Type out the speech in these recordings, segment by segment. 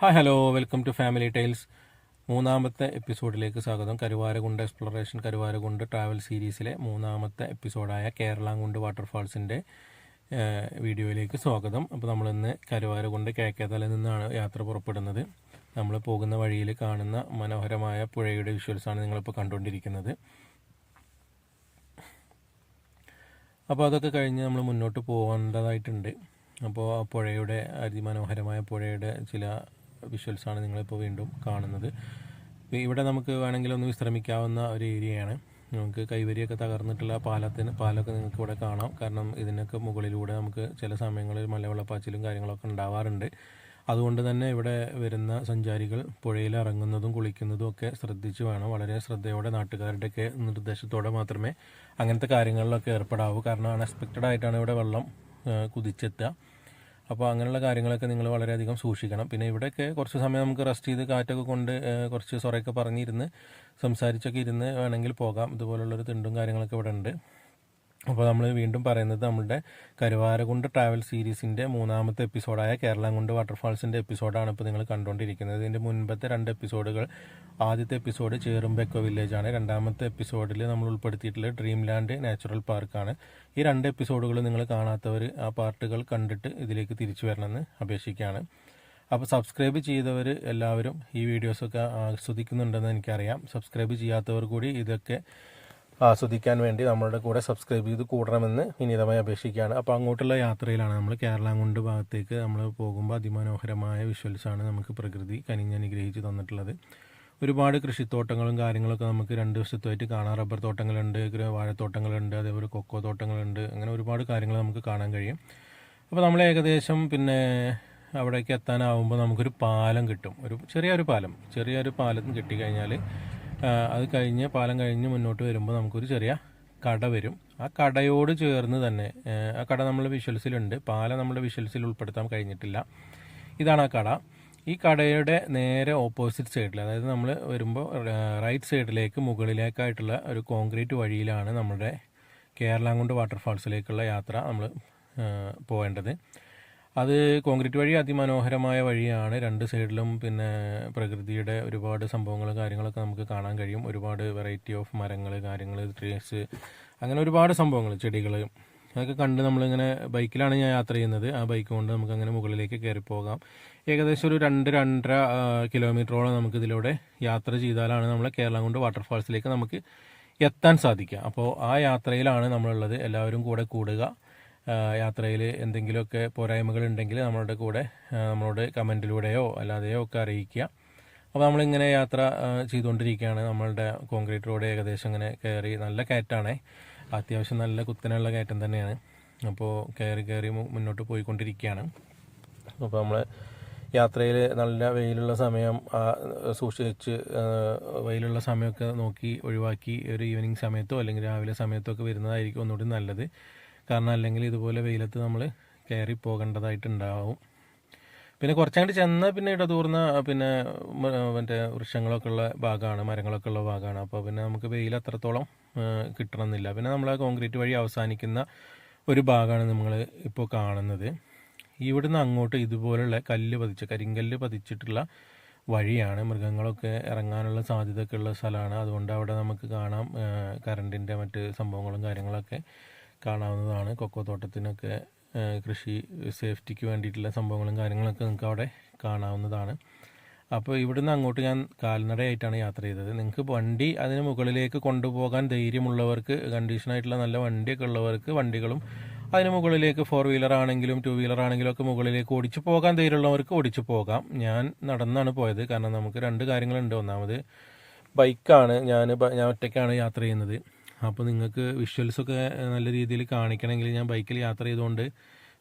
Hi hello welcome to family tiles മൂന്നാമത്തെ എപ്പിസോഡിലേക്ക് സ്വാഗതം. കരുവാരകുണ്ട് എക്സ്പ്ലോറേഷൻ കരുവാരകുണ്ട് ട്രാവൽ സീരീസിലെ മൂന്നാമത്തെ എപ്പിസോഡായ കേരളാംകുണ്ട് വാട്ടർഫാൾസിന്റെ വീഡിയോയിലേക്ക് സ്വാഗതം. അപ്പോൾ നമ്മളിന്ന് കരുവാരകുണ്ട് കേക്കേതല നിന്നാണ് യാത്ര പുറപ്പെടുന്നത്. നമ്മൾ പോകുന്ന വഴിയിൽ കാണുന്ന മനോഹരമായ പുഴയുടെ വിഷ്വൽസാണ് നിങ്ങളിപ്പോൾ കണ്ടുകൊണ്ടിരിക്കുന്നത്. അപ്പോൾ അതൊക്കെ കഴിഞ്ഞ് നമ്മൾ മുന്നോട്ട് പോകേണ്ടതായിട്ടുണ്ട്. അപ്പോൾ ആ പുഴയുടെ അതിമനോഹരമായ പുഴയുടെ ചില വിഷ്വൽസാണ് നിങ്ങളിപ്പോൾ വീണ്ടും കാണുന്നത്. ഇവിടെ നമുക്ക് വേണമെങ്കിൽ ഒന്ന് വിശ്രമിക്കാവുന്ന ഒരു ഏരിയയാണ്. നമുക്ക് കൈവരിയൊക്കെ തകർന്നിട്ടുള്ള പാലത്തിന് പാലമൊക്കെ നിങ്ങൾക്ക് ഇവിടെ കാണാം. കാരണം ഇതിനൊക്കെ മുകളിലൂടെ നമുക്ക് ചില സമയങ്ങളിൽ മലവെള്ളപ്പാച്ചിലും കാര്യങ്ങളൊക്കെ ഉണ്ടാവാറുണ്ട്. അതുകൊണ്ട് തന്നെ ഇവിടെ വരുന്ന സഞ്ചാരികൾ പുഴയിൽ ഇറങ്ങുന്നതും കുളിക്കുന്നതും ഒക്കെ ശ്രദ്ധിച്ച് വേണം. വളരെ ശ്രദ്ധയോടെ നാട്ടുകാരുടെയൊക്കെ നിർദ്ദേശത്തോടെ മാത്രമേ അങ്ങനത്തെ കാര്യങ്ങളിലൊക്കെ ഏർപ്പെടാവൂ. കാരണം അൺഎക്സ്പെക്റ്റഡ് ആയിട്ടാണ് ഇവിടെ വെള്ളം കുതിച്ചെത്തുക. അപ്പോൾ അങ്ങനെയുള്ള കാര്യങ്ങളൊക്കെ നിങ്ങൾ വളരെയധികം സൂക്ഷിക്കണം. പിന്നെ ഇവിടെയൊക്കെ കുറച്ച് സമയം നമുക്ക് റെസ്റ്റ് ചെയ്ത് കാറ്റൊക്കെ കൊണ്ട് കുറച്ച് സൊറയൊക്കെ പറഞ്ഞിരുന്ന് സംസാരിച്ചൊക്കെ ഇരുന്ന് വേണമെങ്കിൽ പോകാം. ഇതുപോലുള്ളൊരു തിണ്ടും കാര്യങ്ങളൊക്കെ ഇവിടെ ഉണ്ട് അപ്പോൾ നമ്മൾ വീണ്ടും പറയുന്നത് നമ്മുടെ കരുവാരകുണ്ട് ട്രാവൽ സീരീസിന്റെ മൂന്നാമത്തെ എപ്പിസോഡായ കേരളംകുണ്ട് വാട്ടർഫാൾസിന്റെ എപ്പിസോഡാണ് ഇപ്പോൾ നിങ്ങൾ കണ്ടുകൊണ്ടിരിക്കുന്നത് ഇതിന്റെ മുൻപത്തെ രണ്ട് എപ്പിസോഡുകൾ ആദ്യത്തെ എപ്പിസോഡ് ചേറുംബെക്കോ വില്ലേജാണ് രണ്ടാമത്തെ എപ്പിസോഡിൽ നമ്മൾ ഉൾപ്പെടുത്തിയിട്ടുള്ള ഡ്രീം ലാൻഡ് നാച്ചുറൽ പാർക്കാണ് ഈ രണ്ട് എപ്പിസോഡുകൾ നിങ്ങൾ കാണാത്തവർ ആ പാർട്ടുകൾ കണ്ടിട്ട് ഇതിലേക്ക് തിരിച്ചു വരണമെന്ന് അപേക്ഷിക്കുകയാണ്. അപ്പോൾ സബ്സ്ക്രൈബ് ചെയ്തവർ എല്ലാവരും ഈ വീഡിയോസൊക്കെ ആസ്വദിക്കുന്നുണ്ടെന്ന് എനിക്കറിയാം. സബ്സ്ക്രൈബ് ചെയ്യാത്തവർ കൂടി ഇതൊക്കെ ആസ്വദിക്കാൻ വേണ്ടി നമ്മളുടെ കൂടെ സബ്സ്ക്രൈബ് ചെയ്ത് കൂടണമെന്ന് വിനീതമായി അപേക്ഷിക്കുകയാണ്. അപ്പോൾ അങ്ങോട്ടുള്ള യാത്രയിലാണ് നമ്മൾ കേരളാങ്കുണ്ട് ഭാഗത്തേക്ക് നമ്മൾ പോകുമ്പോൾ അതിമനോഹരമായ വിഷ്വൽസാണ് നമുക്ക് പ്രകൃതി കനിഞ്ഞനുഗ്രഹിച്ച് തന്നിട്ടുള്ളത്. ഒരുപാട് കൃഷിത്തോട്ടങ്ങളും കാര്യങ്ങളൊക്കെ നമുക്ക് രണ്ട് വശത്തുമായിട്ട് കാണാം. റബ്ബർ തോട്ടങ്ങളുണ്ട് വാഴത്തോട്ടങ്ങളുണ്ട് അതേപോലെ കൊക്കോ തോട്ടങ്ങളുണ്ട് അങ്ങനെ ഒരുപാട് കാര്യങ്ങൾ നമുക്ക് കാണാൻ കഴിയും. അപ്പോൾ നമ്മൾ ഏകദേശം പിന്നെ അവിടേക്ക് എത്താനാവുമ്പോൾ നമുക്കൊരു പാലം കിട്ടും. ഒരു ചെറിയൊരു പാലം ചെറിയൊരു പാലം കിട്ടിക്കഴിഞ്ഞാൽ അത് കഴിഞ്ഞ് പാലം കഴിഞ്ഞ് മുന്നോട്ട് വരുമ്പോൾ നമുക്കൊരു ചെറിയ കട വരും. ആ കടയോട് ചേർന്ന് തന്നെ ആ കട നമ്മൾ വിഷ്വൽസിലുണ്ട്. പാലം നമ്മുടെ വിഷ്വൽസിൽ ഉൾപ്പെടുത്താൻ കഴിഞ്ഞിട്ടില്ല. ഇതാണ് ആ കട. ഈ കടയുടെ നേരെ ഓപ്പോസിറ്റ് സൈഡിൽ അതായത് നമ്മൾ വരുമ്പോൾ റൈറ്റ് സൈഡിലേക്ക് മുകളിലേക്കായിട്ടുള്ള ഒരു കോൺക്രീറ്റ് വഴിയിലാണ് നമ്മുടെ കേരളാങ്കുണ്ട് വാട്ടർഫാൾസിലേക്കുള്ള യാത്ര നമ്മൾ പോകേണ്ടത് അത് കോൺക്രീറ്റ് വഴി അതിമനോഹരമായ വഴിയാണ്. രണ്ട് സൈഡിലും പിന്നെ പ്രകൃതിയുടെ ഒരുപാട് സംഭവങ്ങളും കാര്യങ്ങളൊക്കെ നമുക്ക് കാണാൻ കഴിയും. ഒരുപാട് വെറൈറ്റി ഓഫ് മരങ്ങൾ കാര്യങ്ങൾ ട്രീസ് അങ്ങനെ ഒരുപാട് സംഭവങ്ങൾ ചെടികൾ അതൊക്കെ കണ്ട് നമ്മളിങ്ങനെ ബൈക്കിലാണ് ഞാൻ യാത്ര ചെയ്യുന്നത്. ആ ബൈക്ക് കൊണ്ട് നമുക്ക് അങ്ങനെ മുകളിലേക്ക് കയറി പോകാം. ഏകദേശം ഒരു രണ്ട് രണ്ടര കിലോമീറ്ററോളം നമുക്ക് ഇതിലൂടെ യാത്ര ചെയ്താലാണ് നമ്മൾ കേരളം കൊണ്ട് വാട്ടർഫാൾസിലേക്ക് നമുക്ക് എത്താൻ സാധിക്കുക. അപ്പോൾ ആ യാത്രയിലാണ് നമ്മളുള്ളത്. എല്ലാവരും കൂടെ കൂടുക. യാത്രയിൽ എന്തെങ്കിലുമൊക്കെ പോരായ്മകൾ ഉണ്ടെങ്കിൽ നമ്മളുടെ കൂടെ നമ്മളോട് കമന്റിലൂടെയോ അല്ലാതെയോ ഒക്കെ അറിയിക്കുക. അപ്പോൾ നമ്മളിങ്ങനെ യാത്ര ചെയ്തുകൊണ്ടിരിക്കുകയാണ്. നമ്മളുടെ കോൺക്രീറ്റ് റോഡ് ഏകദേശം ഇങ്ങനെ കയറി നല്ല കയറ്റാണ് അത്യാവശ്യം നല്ല കുത്തനുള്ള കയറ്റം തന്നെയാണ്. അപ്പോൾ കയറി കയറി മുന്നോട്ട് പോയിക്കൊണ്ടിരിക്കുകയാണ്. അപ്പോൾ നമ്മൾ യാത്രയിൽ നല്ല വെയിലുള്ള സമയം സൂക്ഷിച്ച് വെയിലുള്ള സമയമൊക്കെ നോക്കി ഒഴിവാക്കി ഒരു ഈവനിങ് സമയത്തോ അല്ലെങ്കിൽ രാവിലെ സമയത്തോ ഒക്കെ വരുന്നതായിരിക്കും ഒന്നുകൂടി നല്ലത്. കാരണം അല്ലെങ്കിൽ ഇതുപോലെ വെയിലത്ത് നമ്മൾ കയറി പോകേണ്ടതായിട്ടുണ്ടാവും. പിന്നെ കുറച്ചങ്ങോട്ട് ചെന്നാൽ പിന്നെ ഇടതൂർന്ന പിന്നെ മറ്റേ വൃക്ഷങ്ങളൊക്കെ ഉള്ള ഭാഗമാണ് മരങ്ങളൊക്കെ ഉള്ള ഭാഗമാണ്. അപ്പോൾ പിന്നെ നമുക്ക് വെയിൽ അത്രത്തോളം കിട്ടണമെന്നില്ല. പിന്നെ നമ്മൾ ആ കോൺക്രീറ്റ് വഴി അവസാനിക്കുന്ന ഒരു ഭാഗമാണ് നമ്മൾ ഇപ്പോൾ കാണുന്നത്. ഇവിടുന്ന് അങ്ങോട്ട് ഇതുപോലുള്ള കല്ല് പതിച്ച കരിങ്കല്ല് പതിച്ചിട്ടുള്ള വഴിയാണ്. മൃഗങ്ങളൊക്കെ ഇറങ്ങാനുള്ള സാധ്യതയൊക്കെ ഉള്ള സ്ഥലമാണ്. അതുകൊണ്ട് അവിടെ നമുക്ക് കാണാം കറണ്ടിന്റെ മറ്റ് സംഭവങ്ങളും കാര്യങ്ങളൊക്കെ. കാണാവുന്നതാണ്. കൊക്കോ തോട്ടത്തിനൊക്കെ കൃഷി സേഫ്റ്റിക്ക് വേണ്ടിയിട്ടുള്ള സംഭവങ്ങളും കാര്യങ്ങളൊക്കെ നിങ്ങൾക്ക് അവിടെ കാണാവുന്നതാണ്. അപ്പോൾ ഇവിടുന്ന് അങ്ങോട്ട് ഞാൻ കാൽനടയായിട്ടാണ് യാത്ര ചെയ്തത്. നിങ്ങൾക്ക് വണ്ടി അതിന് മുകളിലേക്ക് കൊണ്ടുപോകാൻ ധൈര്യമുള്ളവർക്ക് കണ്ടീഷനായിട്ടുള്ള നല്ല വണ്ടിയൊക്കെ ഉള്ളവർക്ക് വണ്ടികളും അതിന് മുകളിലേക്ക് ഫോർ വീലർ ആണെങ്കിലും ടു വീലർ ആണെങ്കിലും ഒക്കെ മുകളിലേക്ക് ഓടിച്ചു പോകാൻ ധൈര്യമുള്ളവർക്ക് ഓടിച്ചു പോകാം. ഞാൻ നടന്നാണ് പോയത്. കാരണം നമുക്ക് രണ്ട് കാര്യങ്ങളുണ്ട്. ഒന്നാമത് ബൈക്കാണ്. ഞാൻ ഞാൻ ഒറ്റയ്ക്കാണ് യാത്ര ചെയ്യുന്നത്. അപ്പോൾ നിങ്ങൾക്ക് വിഷ്വൽസൊക്കെ നല്ല രീതിയിൽ കാണിക്കണമെങ്കിൽ ഞാൻ ബൈക്കിൽ യാത്ര ചെയ്തുകൊണ്ട്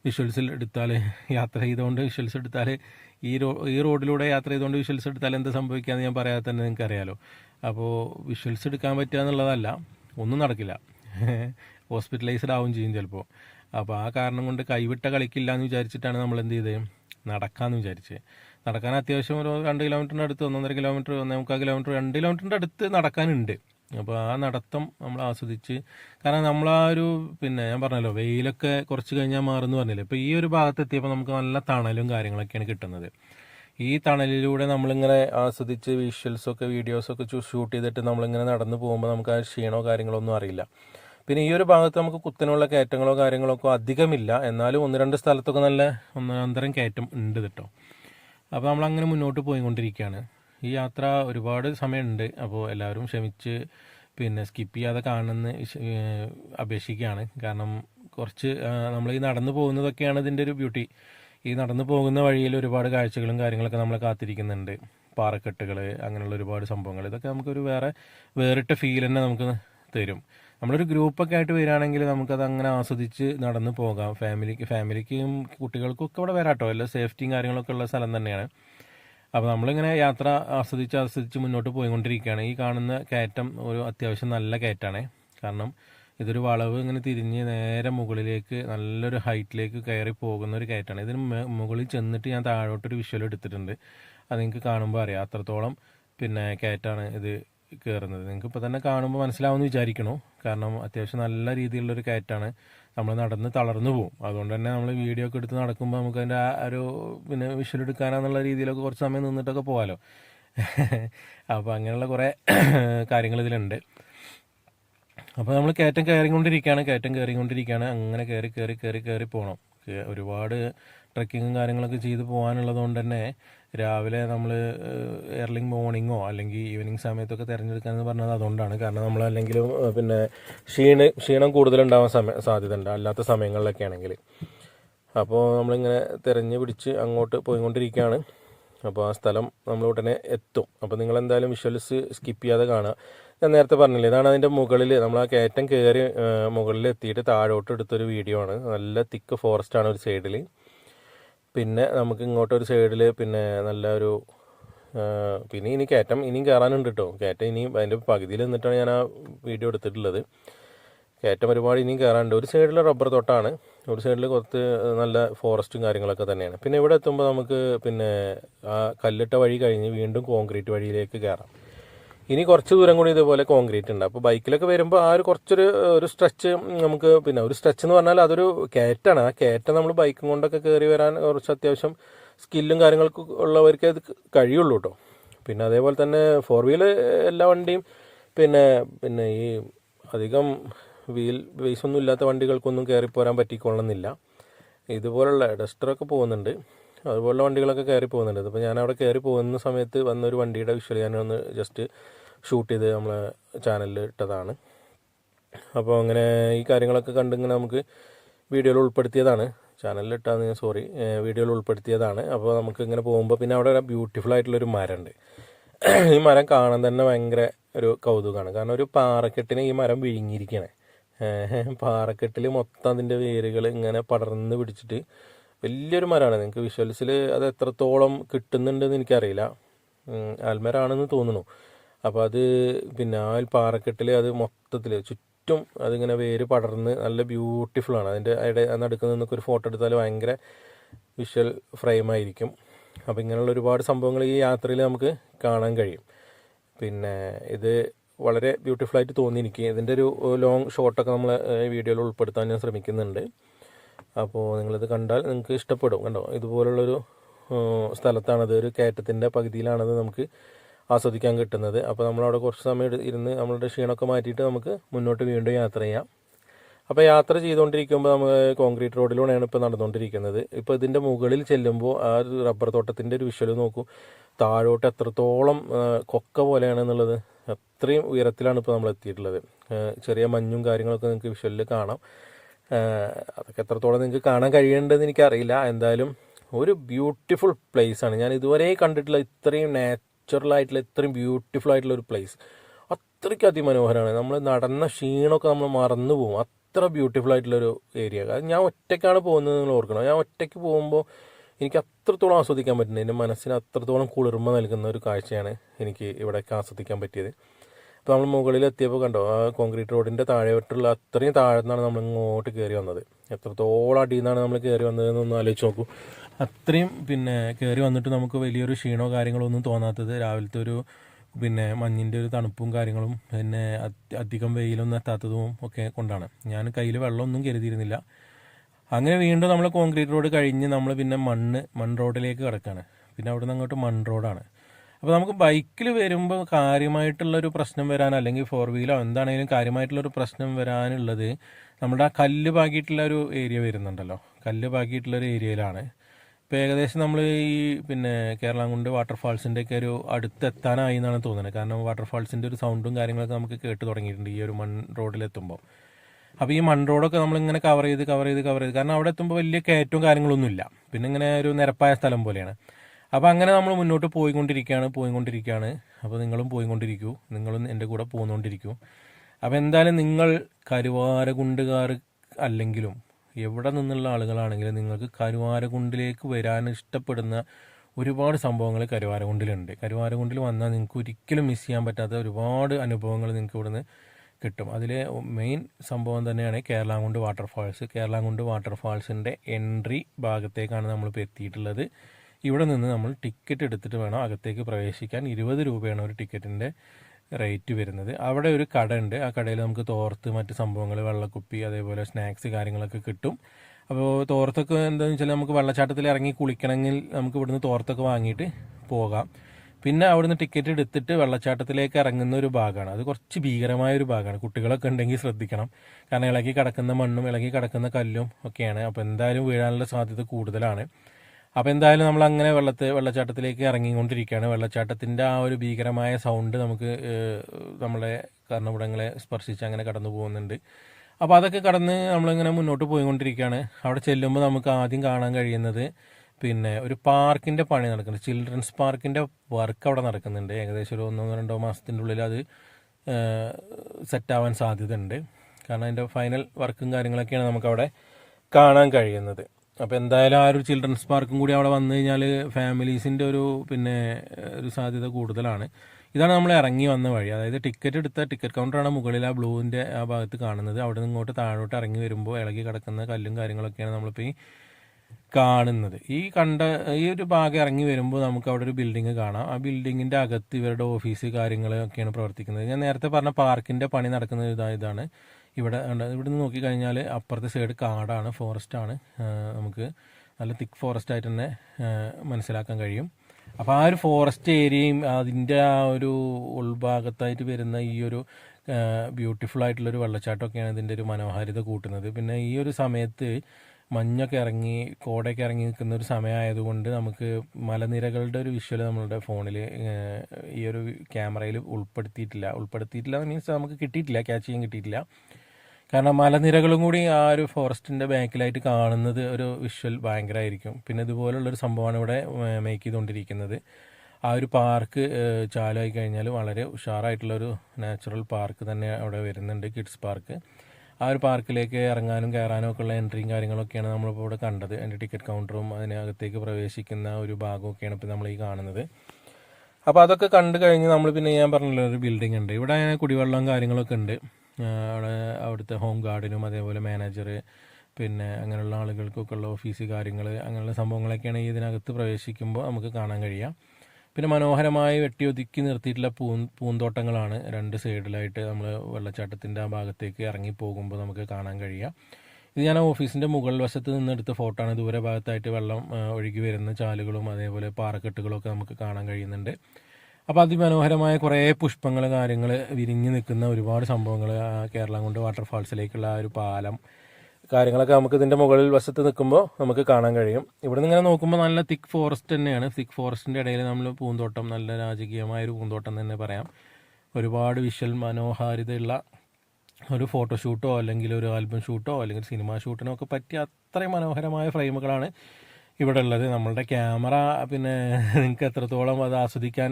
വിഷ്വൽസിൽ എടുത്താൽ യാത്ര ചെയ്തുകൊണ്ട് വിഷ്വൽസ് എടുത്താൽ ഈ റോ ഈ റോഡിലൂടെ യാത്ര ചെയ്തുകൊണ്ട് വിഷ്വൽസ് എടുത്താൽ എന്താ സംഭവിക്കാമെന്ന് ഞാൻ പറയാതെ തന്നെ നിങ്ങൾക്ക് അറിയാലോ. അപ്പോൾ വിഷ്വൽസ് എടുക്കാൻ പറ്റുക എന്നുള്ളതല്ല ഒന്നും നടക്കില്ല. ഹോസ്പിറ്റലൈസ്ഡ് ആവും ചെയ്യും ചിലപ്പോൾ അപ്പോൾ ആ കാരണം കൊണ്ട് കൈവിട്ട കളിക്കില്ല എന്ന് വിചാരിച്ചിട്ടാണ് നമ്മൾ എന്ത് ചെയ്തത് നടക്കാമെന്ന് വിചാരിച്ച്. നടക്കാൻ അത്യാവശ്യം ഒരു രണ്ട് കിലോമീറ്ററിന്റെ അടുത്ത് ഒന്നൊന്നര കിലോമീറ്റർ ഒന്നേ മുക്കാൽ കിലോമീറ്റർ രണ്ട് കിലോമീറ്ററിന്റെ അടുത്ത് നടക്കാനുണ്ട്. അപ്പോൾ ആ നടത്തം നമ്മൾ ആസ്വദിച്ച്. കാരണം നമ്മൾ ആ ഒരു പിന്നെ ഞാൻ പറഞ്ഞല്ലോ വെയിലൊക്കെ കുറച്ച് കഴിഞ്ഞാൽ മാറുമെന്ന് പറഞ്ഞില്ലേ? ഇപ്പോൾ ഈ ഒരു ഭാഗത്ത് എത്തിയപ്പോൾ നമുക്ക് നല്ല തണലും കാര്യങ്ങളൊക്കെയാണ് കിട്ടുന്നത്. ഈ തണലിലൂടെ നമ്മളിങ്ങനെ ആസ്വദിച്ച് വിഷ്വൽസൊക്കെ വീഡിയോസൊക്കെ ഷൂട്ട് ചെയ്തിട്ട് നമ്മളിങ്ങനെ നടന്നു പോകുമ്പോൾ നമുക്ക് ആ ക്ഷീണോ കാര്യങ്ങളോ ഒന്നും അറിയില്ല. പിന്നെ ഈ ഒരു ഭാഗത്ത് നമുക്ക് കുത്തനുള്ള കയറ്റങ്ങളോ കാര്യങ്ങളോ ഒക്കെ അധികമില്ല. എന്നാലും ഒന്ന് രണ്ട് സ്ഥലത്തൊക്കെ നല്ല ഒന്നാന്തരം കയറ്റം ഉണ്ട് കേട്ടോ. അപ്പോൾ നമ്മളങ്ങനെ മുന്നോട്ട് പോയിക്കൊണ്ടിരിക്കുകയാണ്. ഈ യാത്ര ഒരുപാട് സമയമുണ്ട്. അപ്പോൾ എല്ലാവരും ക്ഷമിച്ച് പിന്നെ സ്കിപ്പ് ചെയ്യാതെ കാണുമെന്ന് വിശ- അപേക്ഷിക്കുകയാണ്. കാരണം കുറച്ച് നമ്മൾ ഈ നടന്നു പോകുന്നതൊക്കെയാണ് ഇതിന്റെ ഒരു ബ്യൂട്ടി ഈ നടന്നു പോകുന്ന വഴിയിൽ ഒരുപാട് കാഴ്ചകളും കാര്യങ്ങളൊക്കെ നമ്മളെ കാത്തിരിക്കുന്നുണ്ട്. പാറക്കെട്ടുകൾ അങ്ങനെയുള്ള ഒരുപാട് സംഭവങ്ങൾ ഇതൊക്കെ നമുക്കൊരു വേറെ വേറിട്ട ഫീൽ തന്നെ നമുക്ക് തരും. നമ്മളൊരു ഗ്രൂപ്പൊക്കെ ആയിട്ട് വരികയാണെങ്കിൽ നമുക്കത് അങ്ങനെ ആസ്വദിച്ച് നടന്നു പോകാം. ഫാമിലിക്ക് ഫാമിലിക്കും കുട്ടികൾക്കും ഒക്കെ ഇവിടെ വരാട്ടോ. എല്ലാ സേഫ്റ്റിയും കാര്യങ്ങളൊക്കെ ഉള്ള സ്ഥലം തന്നെയാണ്. അപ്പോൾ നമ്മളിങ്ങനെ യാത്ര ആസ്വദിച്ച് ആസ്വദിച്ച് മുന്നോട്ട് പോയിക്കൊണ്ടിരിക്കുകയാണ്. ഈ കാണുന്ന കയറ്റം ഒരു അത്യാവശ്യം നല്ല കയറ്റാണ്. കാരണം ഇതൊരു വളവ് ഇങ്ങനെ തിരിഞ്ഞ് നേരെ മുകളിലേക്ക് നല്ലൊരു ഹൈറ്റിലേക്ക് കയറി പോകുന്ന ഒരു കയറ്റാണ്. ഇതിന് മുകളിൽ ചെന്നിട്ട് ഞാൻ താഴോട്ടൊരു വിഷ്വൽ എടുത്തിട്ടുണ്ട്. അത് നിങ്ങൾക്ക് കാണുമ്പോൾ അറിയാം. അത്രത്തോളം പിന്നെ കയറ്റാണ് ഇത് കയറുന്നത് നിങ്ങൾക്ക് ഇപ്പോൾ തന്നെ കാണുമ്പോൾ മനസ്സിലാവുമെന്ന് വിചാരിക്കണോ. കാരണം അത്യാവശ്യം നല്ല രീതിയിലുള്ളൊരു കയറ്റാണ്. നമ്മൾ നടന്ന് തളർന്നു പോകും അതുകൊണ്ട് തന്നെ നമ്മൾ വീഡിയോ ഒക്കെ എടുത്ത് നടക്കുമ്പോൾ നമുക്ക് അതിന്റെ ആ ഒരു പിന്നെ വിഷ്വൽ എടുക്കാനെന്നുള്ള രീതിയിലൊക്കെ കുറച്ച് സമയം നിന്നിട്ടൊക്കെ പോകാമല്ലോ അപ്പോൾ അങ്ങനെയുള്ള കുറേ കാര്യങ്ങൾ ഇതിലുണ്ട്. അപ്പോൾ നമ്മൾ കയറ്റം കയറിക്കൊണ്ടിരിക്കുകയാണ് കയറ്റം കയറിക്കൊണ്ടിരിക്കുകയാണ് അങ്ങനെ കയറി കയറി കയറി കയറി പോകണം ഒരുപാട് ട്രക്കിങ്ങും കാര്യങ്ങളൊക്കെ ചെയ്ത് പോകാനുള്ളതുകൊണ്ട് തന്നെ രാവിലെ നമ്മൾ ഏർലിംഗ് മോർണിംഗോ അല്ലെങ്കിൽ ഈവനിങ് സമയത്തൊക്കെ തിരഞ്ഞെടുക്കാന്ന് പറഞ്ഞത് അതുകൊണ്ടാണ്. കാരണം നമ്മൾ അല്ലെങ്കിൽ പിന്നെ ക്ഷീണ ക്ഷീണം കൂടുതലുണ്ടാവാൻ സമയ സാധ്യത ഉണ്ട് അല്ലാത്ത സമയങ്ങളിലൊക്കെ ആണെങ്കിൽ അപ്പോൾ നമ്മളിങ്ങനെ തിരഞ്ഞ് പിടിച്ച് അങ്ങോട്ട് പോയിക്കൊണ്ടിരിക്കുകയാണ് അപ്പോൾ ആ സ്ഥലം നമ്മൾ ഉടനെ എത്തും. അപ്പോൾ നിങ്ങൾ എന്തായാലും വിഷ്വൽസ് സ്കിപ്പ് ചെയ്യാതെ കാണുക. ഞാൻ നേരത്തെ പറഞ്ഞില്ലേ ഇതാണ് അതിന്റെ മുകളിൽ നമ്മൾ ആ കയറ്റം കയറി മുകളിൽ എത്തിയിട്ട് താഴോട്ട് എടുത്തൊരു വീഡിയോ ആണ്. നല്ല തിക്ക് ഫോറസ്റ്റ് ആണ് ഒരു സൈഡിൽ പിന്നെ നമുക്ക് ഇങ്ങോട്ടൊരു സൈഡിൽ പിന്നെ നല്ലൊരു പിന്നെ ഇനി കയറ്റം ഇനിയും കയറാനുണ്ട് കേട്ടോ കയറ്റം ഇനിയും അതിന്റെ പകുതിയിൽ നിന്നിട്ടാണ് ഞാൻ ആ വീഡിയോ എടുത്തിട്ടുള്ളത്. കയറ്റം ഒരുപാട് ഇനിയും കയറാനുണ്ട്. ഒരു സൈഡിൽ റബ്ബർ തോട്ടാണ്. ഒരു സൈഡിൽ കുറച്ച് നല്ല ഫോറസ്റ്റും കാര്യങ്ങളൊക്കെ തന്നെയാണ്. പിന്നെ ഇവിടെ എത്തുമ്പോൾ നമുക്ക് പിന്നെ ആ കല്ലിട്ട വഴി കഴിഞ്ഞ് വീണ്ടും കോൺക്രീറ്റ് വഴിയിലേക്ക് കയറാം. ഇനി കുറച്ച് ദൂരം കൂടി ഇതുപോലെ കോൺക്രീറ്റ് ഉണ്ട്. അപ്പോൾ ബൈക്കിലൊക്കെ വരുമ്പോൾ ആ ഒരു കുറച്ചൊരു ഒരു സ്ട്രെച്ച് നമുക്ക് പിന്നെ ഒരു സ്ട്രെച്ച് എന്ന് പറഞ്ഞാൽ അതൊരു കയറ്റാണ് ആ കയറ്റം നമ്മൾ ബൈക്കും കൊണ്ടൊക്കെ കയറി വരാൻ കുറച്ച് അത്യാവശ്യം സ്കില്ലും കാര്യങ്ങൾക്കും ഉള്ളവർക്ക് അത് കഴിയുള്ളൂ കേട്ടോ പിന്നെ അതേപോലെ തന്നെ ഫോർ വീൽ എല്ലാ വണ്ടിയും പിന്നെ പിന്നെ ഈ അധികം വീൽ ബേസ് ഒന്നും ഇല്ലാത്ത വണ്ടികൾക്കൊന്നും കയറി പോരാൻ പറ്റിക്കൊള്ളണമെന്നില്ല ഇതുപോലുള്ള ഡസ്റ്ററൊക്കെ പോകുന്നുണ്ട്. അതുപോലുള്ള വണ്ടികളൊക്കെ കയറി പോകുന്നുണ്ട്. ഇതിപ്പോൾ ഞാൻ അവിടെ കയറി പോകുന്ന സമയത്ത് വന്നൊരു വണ്ടിയുടെ വിഷ്വൽ ഞാനൊന്ന് ജസ്റ്റ് ഷൂട്ട് ചെയ്ത് നമ്മളെ ചാനലിൽ ഇട്ടതാണ്. അപ്പോൾ അങ്ങനെ ഈ കാര്യങ്ങളൊക്കെ കണ്ടിങ്ങനെ നമുക്ക് വീഡിയോയിൽ ഉൾപ്പെടുത്തിയതാണ്. ചാനലിൽ ഇട്ടാന്ന് ഞാൻ സോറി വീഡിയോയിൽ ഉൾപ്പെടുത്തിയതാണ്. അപ്പോൾ നമുക്ക് ഇങ്ങനെ പോകുമ്പോൾ പിന്നെ അവിടെ ഒരു ബ്യൂട്ടിഫുൾ ആയിട്ടുള്ളൊരു മരമുണ്ട് ഈ മരം കാണാൻ തന്നെ ഭയങ്കര ഒരു കൗതുകമാണ് കാരണം ഒരു പാറക്കെട്ടിന് ഈ മരം വിഴുങ്ങിയിരിക്കുകയാണ് പാറക്കെട്ടിൽ മൊത്തം അതിന്റെ വേരുകൾ ഇങ്ങനെ പടർന്ന് പിടിച്ചിട്ട് വലിയൊരു മരമാണ്. നിങ്ങൾക്ക് വിഷ്വൽസിൽ അത് എത്രത്തോളം കിട്ടുന്നുണ്ടെന്ന് എനിക്കറിയില്ല. ആൽമരാണെന്ന് തോന്നുന്നു. അപ്പോൾ അത് പിന്നെ ആ ഒരു പാറക്കെട്ടിൽ അത് മൊത്തത്തിൽ ചുറ്റും അതിങ്ങനെ വേര് പടർന്ന് നല്ല ബ്യൂട്ടിഫുൾ ആണ്. അതിന്റെ അവിടെ നടുക്ക് നിന്നൊക്കെ ഒരു ഫോട്ടോ എടുത്താൽ ഭയങ്കര വിഷ്വൽ ഫ്രെയിമായിരിക്കും അപ്പോൾ ഇങ്ങനെയുള്ള ഒരുപാട് സംഭവങ്ങൾ ഈ യാത്രയിൽ നമുക്ക് കാണാൻ കഴിയും. പിന്നെ ഇത് വളരെ ബ്യൂട്ടിഫുൾ തോന്നി എനിക്ക് ഇതിന്റെ ഒരു ലോങ് ഷോട്ടൊക്കെ നമ്മൾ വീഡിയോയിൽ ഉൾപ്പെടുത്താൻ ഞാൻ ശ്രമിക്കുന്നുണ്ട്. അപ്പോൾ നിങ്ങളിത് കണ്ടാൽ നിങ്ങൾക്ക് ഇഷ്ടപ്പെടും. കണ്ടോ? ഇതുപോലുള്ളൊരു സ്ഥലത്താണത് ഒരു കയറ്റത്തിന്റെ പകുതിയിലാണത് നമുക്ക് ആസ്വദിക്കാൻ കിട്ടുന്നത്. അപ്പോൾ നമ്മളവിടെ കുറച്ച് സമയം ഇരു- ഇരുന്ന് നമ്മളുടെ ക്ഷീണമൊക്കെ മാറ്റിയിട്ട് നമുക്ക് മുന്നോട്ട് വീണ്ടും യാത്ര ചെയ്യാം. അപ്പോൾ യാത്ര ചെയ്തുകൊണ്ടിരിക്കുമ്പോൾ നമ്മൾ കോൺക്രീറ്റ് റോഡിലൂടെയാണ് ഇപ്പോൾ നടന്നുകൊണ്ടിരിക്കുന്നത് ഇപ്പോൾ ഇതിന്റെ മുകളിൽ ചെല്ലുമ്പോൾ ആ ഒരു റബ്ബർ തോട്ടത്തിന്റെ ഒരു വിഷ്വൽ നോക്കൂ. താഴോട്ട് എത്രത്തോളം കൊക്ക പോലെയാണ് എന്നുള്ളത് അത്രയും ഉയരത്തിലാണ് ഇപ്പോൾ നമ്മൾ എത്തിയിട്ടുള്ളത് ചെറിയ മഞ്ഞും കാര്യങ്ങളൊക്കെ നിങ്ങൾക്ക് വിഷ്വലിൽ കാണാം. അതൊക്കെ എത്രത്തോളം നിങ്ങൾക്ക് കാണാൻ കഴിയേണ്ടതെന്ന് എനിക്കറിയില്ല. എന്തായാലും ഒരു ബ്യൂട്ടിഫുൾ പ്ലേസ് ആണ്. ഞാൻ ഇതുവരെ കണ്ടിട്ടുള്ള ഇത്രയും നാച്ചുറൽ ആയിട്ടുള്ള ഇത്രയും ബ്യൂട്ടിഫുൾ ആയിട്ടുള്ള ഒരു പ്ലേസ് അത്രയ്ക്ക് അതിമനോഹരമാണ്. നമ്മൾ നടന്ന ക്ഷീണമൊക്കെ നമ്മൾ മറന്നു പോകും. അത്ര ബ്യൂട്ടിഫുൾ ആയിട്ടുള്ളൊരു ഏരിയ ഞാൻ ഒറ്റയ്ക്കാണ് പോകുന്നത് നിങ്ങൾ ഓർക്കണം? ഞാൻ ഒറ്റയ്ക്ക് പോകുമ്പോൾ എനിക്ക് അത്രത്തോളം ആസ്വദിക്കാൻ പറ്റുന്നത് എന്റെ മനസ്സിന് അത്രത്തോളം കുളിർമ നൽകുന്ന ഒരു കാഴ്ചയാണ് എനിക്ക് ഇവിടെയൊക്കെ ആസ്വദിക്കാൻ പറ്റിയത്. അപ്പോൾ നമ്മൾ മുകളിൽ എത്തിയപ്പോൾ കണ്ടോ ആ കോൺക്രീറ്റ് റോഡിന്റെ താഴെയോട്ടുള്ള അത്രയും താഴെ നിന്നാണ് നമ്മൾ ഇങ്ങോട്ട് കയറി വന്നത്. എത്രത്തോളം അടിയിൽ നിന്നാണ് നമ്മൾ കയറി വന്നതെന്ന് ഒന്ന് ആലോചിച്ച് നോക്കൂ. അത്രയും പിന്നെ കയറി വന്നിട്ട് നമുക്ക് വലിയൊരു ക്ഷീണമോ കാര്യങ്ങളോ ഒന്നും തോന്നാത്തത് രാവിലത്തെ ഒരു പിന്നെ മഞ്ഞിന്റെ ഒരു തണുപ്പും കാര്യങ്ങളും പിന്നെ അധികം വെയിലൊന്നും എത്താത്തതും ഒക്കെ കൊണ്ടാണ്. ഞാൻ കയ്യിൽ വെള്ളമൊന്നും കരുതിയിരുന്നില്ല. അങ്ങനെ വീണ്ടും നമ്മൾ കോൺക്രീറ്റ് റോഡ് കഴിഞ്ഞ് നമ്മൾ പിന്നെ മണ്ണ് മൺ റോഡിലേക്ക് കിടക്കുകയാണ് പിന്നെ അവിടെ നിന്ന് അങ്ങോട്ട് മൺ റോഡാണ് അപ്പോൾ നമുക്ക് ബൈക്കിൽ വരുമ്പോൾ കാര്യമായിട്ടുള്ളൊരു പ്രശ്നം വരാൻ അല്ലെങ്കിൽ ഫോർ വീലോ എന്താണെങ്കിലും കാര്യമായിട്ടുള്ളൊരു പ്രശ്നം വരാനുള്ളത് നമ്മുടെ ആ കല്ല് പാകിയിട്ടുള്ള ഒരു ഏരിയ വരുന്നുണ്ടല്ലോ. കല്ല് ബാക്കിയിട്ടുള്ള ഒരു ഏരിയയിലാണ് ഇപ്പോൾ ഏകദേശം നമ്മൾ ഈ പിന്നെ കേരളാംകുണ്ട് വാട്ടർഫാൾസിന്റെ ഒക്കെ ഒരു അടുത്തെത്താനായി എന്നാണ് തോന്നുന്നത്. കാരണം വാട്ടർഫാൾസിന്റെ ഒരു സൗണ്ടും കാര്യങ്ങളൊക്കെ നമുക്ക് കേട്ട് തുടങ്ങിയിട്ടുണ്ട് ഈ ഒരു മൺ റോഡിലെത്തുമ്പോൾ അപ്പോൾ ഈ മൺ റോഡൊക്കെ നമ്മളിങ്ങനെ കവർ ചെയ്ത് കവർ ചെയ്ത് കവർ ചെയ്ത്. കാരണം അവിടെ എത്തുമ്പോൾ വലിയ കയറ്റവും കാര്യങ്ങളൊന്നുമില്ല. പിന്നെ ഇങ്ങനെ ഒരു നിരപ്പായ സ്ഥലം പോലെയാണ്. അപ്പോൾ അങ്ങനെ നമ്മൾ മുന്നോട്ട് പോയിക്കൊണ്ടിരിക്കുകയാണ് പോയിക്കൊണ്ടിരിക്കുകയാണ്. അപ്പോൾ നിങ്ങളും പോയിക്കൊണ്ടിരിക്കൂ. നിങ്ങളും എന്റെ കൂടെ പോന്നുകൊണ്ടിരിക്കൂ അപ്പോൾ എന്തായാലും നിങ്ങൾ കരുവാരകുണ്ടുകാർ അല്ലെങ്കിലും എവിടെ നിന്നുള്ള ആളുകളാണെങ്കിലും നിങ്ങൾക്ക് കരുവാരകുണ്ടിലേക്ക് വരാൻ ഇഷ്ടപ്പെടുന്ന ഒരുപാട് സംഭവങ്ങൾ കരുവാരകുണ്ടിലുണ്ട്. കരുവാരകുണ്ടിൽ വന്നാൽ നിങ്ങൾക്ക് ഒരിക്കലും മിസ് ചെയ്യാൻ പറ്റാത്ത ഒരുപാട് അനുഭവങ്ങൾ നിങ്ങൾക്ക് ഇവിടുന്ന് കിട്ടും. അതിലെ മെയിൻ സംഭവം തന്നെയാണ് കേരളാങ്കുണ്ട് വാട്ടർഫാൾസ് കേരളാങ്കുണ്ട് വാട്ടർഫാൾസിന്റെ എൻട്രി ഭാഗത്തേക്കാണ് നമ്മളിപ്പോൾ എത്തിയിട്ടുള്ളത്. ഇവിടെ നിന്ന് നമ്മൾ ടിക്കറ്റ് എടുത്തിട്ട് വേണം അകത്തേക്ക് പ്രവേശിക്കാൻ. ഇരുപത് രൂപയാണ് ഒരു ടിക്കറ്റിന്റെ റേറ്റ് വരുന്നത്. അവിടെ ഒരു കട ഉണ്ട്. ആ കടയിൽ നമുക്ക് തോർത്ത് മറ്റ് സംഭവങ്ങൾ വെള്ളക്കുപ്പി അതേപോലെ സ്നാക്സ് കാര്യങ്ങളൊക്കെ കിട്ടും. അപ്പോൾ തോർത്തൊക്കെ എന്താണെന്ന് വെച്ചാൽ നമുക്ക് വെള്ളച്ചാട്ടത്തിൽ ഇറങ്ങി കുളിക്കണമെങ്കിൽ നമുക്ക് ഇവിടുന്ന് തോർത്തൊക്കെ വാങ്ങിയിട്ട് പോകാം. പിന്നെ അവിടുന്ന് ടിക്കറ്റ് എടുത്തിട്ട് വെള്ളച്ചാട്ടത്തിലേക്ക് ഇറങ്ങുന്ന ഒരു ഭാഗമാണ്. അത് കുറച്ച് ഭീകരമായ ഒരു ഭാഗമാണ്. കുട്ടികളൊക്കെ ഉണ്ടെങ്കിൽ ശ്രദ്ധിക്കണം. കാരണം ഇളകി കിടക്കുന്ന മണ്ണും ഇളകി കിടക്കുന്ന കല്ലും ഒക്കെയാണ്. അപ്പോൾ എന്തായാലും വീഴാനുള്ള സാധ്യത കൂടുതലാണ്. അപ്പോൾ എന്തായാലും നമ്മൾ അങ്ങനെ വെള്ളത്തെ വെള്ളച്ചാട്ടത്തിലേക്ക് ഇറങ്ങിക്കൊണ്ടിരിക്കുകയാണ്. വെള്ളച്ചാട്ടത്തിന്റെ ആ ഒരു ഭീകരമായ സൗണ്ട് നമുക്ക് നമ്മളെ കർണപുടങ്ങളെ സ്പർശിച്ച് അങ്ങനെ കടന്നു പോകുന്നുണ്ട്. അപ്പോൾ അതൊക്കെ കടന്ന് നമ്മളിങ്ങനെ മുന്നോട്ട് പോയിക്കൊണ്ടിരിക്കുകയാണ്. അവിടെ ചെല്ലുമ്പോൾ നമുക്ക് ആദ്യം കാണാൻ കഴിയുന്നത് പിന്നെ ഒരു പാർക്കിന്റെ പണി നടക്കുന്നുണ്ട്. ചിൽഡ്രൻസ് പാർക്കിന്റെ വർക്ക് അവിടെ നടക്കുന്നുണ്ട്. ഏകദേശം ഒരു ഒന്നോ രണ്ടോ മാസത്തിന്റെ ഉള്ളിൽ അത് സെറ്റാവാൻ സാധ്യതയുണ്ട്. കാരണം അതിന്റെ ഫൈനൽ വർക്കും കാര്യങ്ങളൊക്കെയാണ് നമുക്കവിടെ കാണാൻ കഴിയുന്നത്. അപ്പോൾ എന്തായാലും ആ ഒരു ചിൽഡ്രൻസ് പാർക്കും കൂടി അവിടെ വന്നു കഴിഞ്ഞാൽ ഫാമിലീസിന്റെ ഒരു പിന്നെ ഒരു സാധ്യത കൂടുതലാണ്. ഇതാണ് നമ്മൾ ഇറങ്ങി വന്ന വഴി. അതായത് ടിക്കറ്റ് എടുത്ത ടിക്കറ്റ് കൗണ്ടറാണ് മുകളിൽ ആ ബ്ലൂവിന്റെ ആ ഭാഗത്ത് കാണുന്നത്. അവിടെ നിന്ന് ഇങ്ങോട്ട് താഴോട്ട് ഇറങ്ങി വരുമ്പോൾ ഇളകി കിടക്കുന്ന കല്ലും കാര്യങ്ങളൊക്കെയാണ് നമ്മളിപ്പോൾ ഈ കാണുന്നത്. ഈ കണ്ട ഈ ഒരു ഭാഗം ഇറങ്ങി വരുമ്പോൾ നമുക്ക് അവിടെ ഒരു ബിൽഡിംഗ് കാണാം. ആ ബിൽഡിങ്ങിന്റെ അകത്ത് ഇവരുടെ ഓഫീസ് കാര്യങ്ങളൊക്കെയാണ് പ്രവർത്തിക്കുന്നത്. ഞാൻ നേരത്തെ പറഞ്ഞ പാർക്കിന്റെ പണി നടക്കുന്ന ഇതാ ഇതാണ്. ഇവിടെ. ഇവിടെ നിന്ന് നോക്കിക്കഴിഞ്ഞാൽ അപ്പുറത്തെ സൈഡ് കാടാണ് ഫോറസ്റ്റാണ് നമുക്ക് നല്ല തിക്ക് ഫോറസ്റ്റ് ആയിട്ട് തന്നെ മനസ്സിലാക്കാൻ കഴിയും. അപ്പോൾ ആ ഒരു ഫോറസ്റ്റ് ഏരിയയും അതിന്റെ ആ ഒരു ഉൾഭാഗത്തായിട്ട് വരുന്ന ഈ ഒരു ബ്യൂട്ടിഫുൾ ആയിട്ടുള്ളൊരു വെള്ളച്ചാട്ടമൊക്കെയാണ് ഇതിന്റെ ഒരു മനോഹാരിത കൂട്ടുന്നത്. പിന്നെ ഈ ഒരു സമയത്ത് മഞ്ഞൊക്കെ ഇറങ്ങി കോടയൊക്കെ ഇറങ്ങി നിൽക്കുന്ന ഒരു സമയമായതുകൊണ്ട് നമുക്ക് മലനിരകളുടെ ഒരു വിഷ്വൽ നമ്മളുടെ ഫോണിൽ ഈ ഒരു ക്യാമറയിൽ ഉൾപ്പെടുത്തിയിട്ടില്ല. ഉൾപ്പെടുത്തിയിട്ടില്ല മീൻസ് നമുക്ക് കിട്ടിയിട്ടില്ല ക്യാച്ച് ചെയ്യാൻ കിട്ടിയിട്ടില്ല. കാരണം മലനിരകളും കൂടി ആ ഒരു ഫോറസ്റ്റിന്റെ ബാക്കിലായിട്ട് കാണുന്നത് ഒരു വിഷ്വൽ ഭയങ്കരമായിരിക്കും പിന്നെ ഇതുപോലുള്ളൊരു സംഭവമാണ് ഇവിടെ മേക്ക് ചെയ്തുകൊണ്ടിരിക്കുന്നത്. ആ ഒരു പാർക്ക് ചാലായി കഴിഞ്ഞാൽ വളരെ ഉഷാറായിട്ടുള്ളൊരു നാച്ചുറൽ പാർക്ക് തന്നെ അവിടെ വരുന്നുണ്ട് കിഡ്സ് പാർക്ക് ആ ഒരു പാർക്കിലേക്ക് ഇറങ്ങാനും കയറാനും ഒക്കെ ഉള്ള എൻട്രിയും കാര്യങ്ങളൊക്കെയാണ് നമ്മളിപ്പോൾ ഇവിടെ കണ്ടത്. എന്റെ ടിക്കറ്റ് കൗണ്ടറും അതിനകത്തേക്ക് പ്രവേശിക്കുന്ന ഒരു ഭാഗമൊക്കെയാണ് ഇപ്പോൾ നമ്മൾ ഈ കാണുന്നത്. അപ്പോൾ അതൊക്കെ കണ്ടു കഴിഞ്ഞ് നമ്മൾ പിന്നെ ഞാൻ പറഞ്ഞല്ലോ ഒരു ബിൽഡിംഗ് ഉണ്ട്. ഇവിടെ കുടിവെള്ളം കാര്യങ്ങളൊക്കെ ഉണ്ട്. അവിടെ അവിടുത്തെ ഹോം ഗാർഡിനും അതേപോലെ മാനേജർ പിന്നെ അങ്ങനെയുള്ള ആളുകൾക്കൊക്കെ ഉള്ള ഓഫീസ് കാര്യങ്ങൾ അങ്ങനെയുള്ള സംഭവങ്ങളൊക്കെയാണ് ഇതിനകത്ത് പ്രവേശിക്കുമ്പോൾ നമുക്ക് കാണാൻ കഴിയുക. പിന്നെ മനോഹരമായി വെട്ടിയൊതുക്കി നിർത്തിയിട്ടുള്ള പൂ പൂന്തോട്ടങ്ങളാണ് രണ്ട് സൈഡിലായിട്ട് നമ്മൾ വെള്ളച്ചാട്ടത്തിന്റെ ആ ഭാഗത്തേക്ക് ഇറങ്ങി പോകുമ്പോൾ നമുക്ക് കാണാൻ കഴിയുക. ഇത് ഞാൻ ഓഫീസിന്റെ മുകൾ വശത്ത് നിന്ന് എടുത്ത ഫോട്ടോ ആണ്. ദൂരെ ഭാഗത്തായിട്ട് വെള്ളം ഒഴുകി വരുന്ന ചാലുകളും അതേപോലെ പാറക്കെട്ടുകളും ഒക്കെ നമുക്ക് കാണാൻ കഴിയുന്നുണ്ട്. അപ്പോൾ അതിമനോഹരമായ കുറേ പുഷ്പങ്ങൾ കാര്യങ്ങൾ വിരിഞ്ഞു നിൽക്കുന്ന ഒരുപാട് സംഭവങ്ങൾ കേരളം കൊണ്ട് വാട്ടർഫാൾസിലേക്കുള്ള ഒരു പാലം കാര്യങ്ങളൊക്കെ നമുക്ക് ഇതിന്റെ മുകളിൽ വശത്ത് നിൽക്കുമ്പോൾ നമുക്ക് കാണാൻ കഴിയും. ഇവിടെ നിന്ന് ഇങ്ങനെ നോക്കുമ്പോൾ നല്ല തിക്ക് ഫോറസ്റ്റ് തന്നെയാണ്. തിക്ക് ഫോറസ്റ്റിന്റെ ഇടയിൽ നമ്മൾ പൂന്തോട്ടം നല്ല രാജകീയമായ ഒരു പൂന്തോട്ടം തന്നെ പറയാം. ഒരുപാട് വിഷ്വൽ മനോഹാരിതയുള്ള ഒരു ഫോട്ടോഷൂട്ടോ അല്ലെങ്കിൽ ഒരു ആൽബം ഷൂട്ടോ അല്ലെങ്കിൽ സിനിമ ഷൂട്ടിനോ ഒക്കെ പറ്റിയ അത്രയും മനോഹരമായ ഫ്രെയിമുകളാണ് ഇവിടെ ഉള്ളത്. നമ്മളുടെ ക്യാമറ പിന്നെ നിങ്ങൾക്ക് എത്രത്തോളം അത് ആസ്വദിക്കാൻ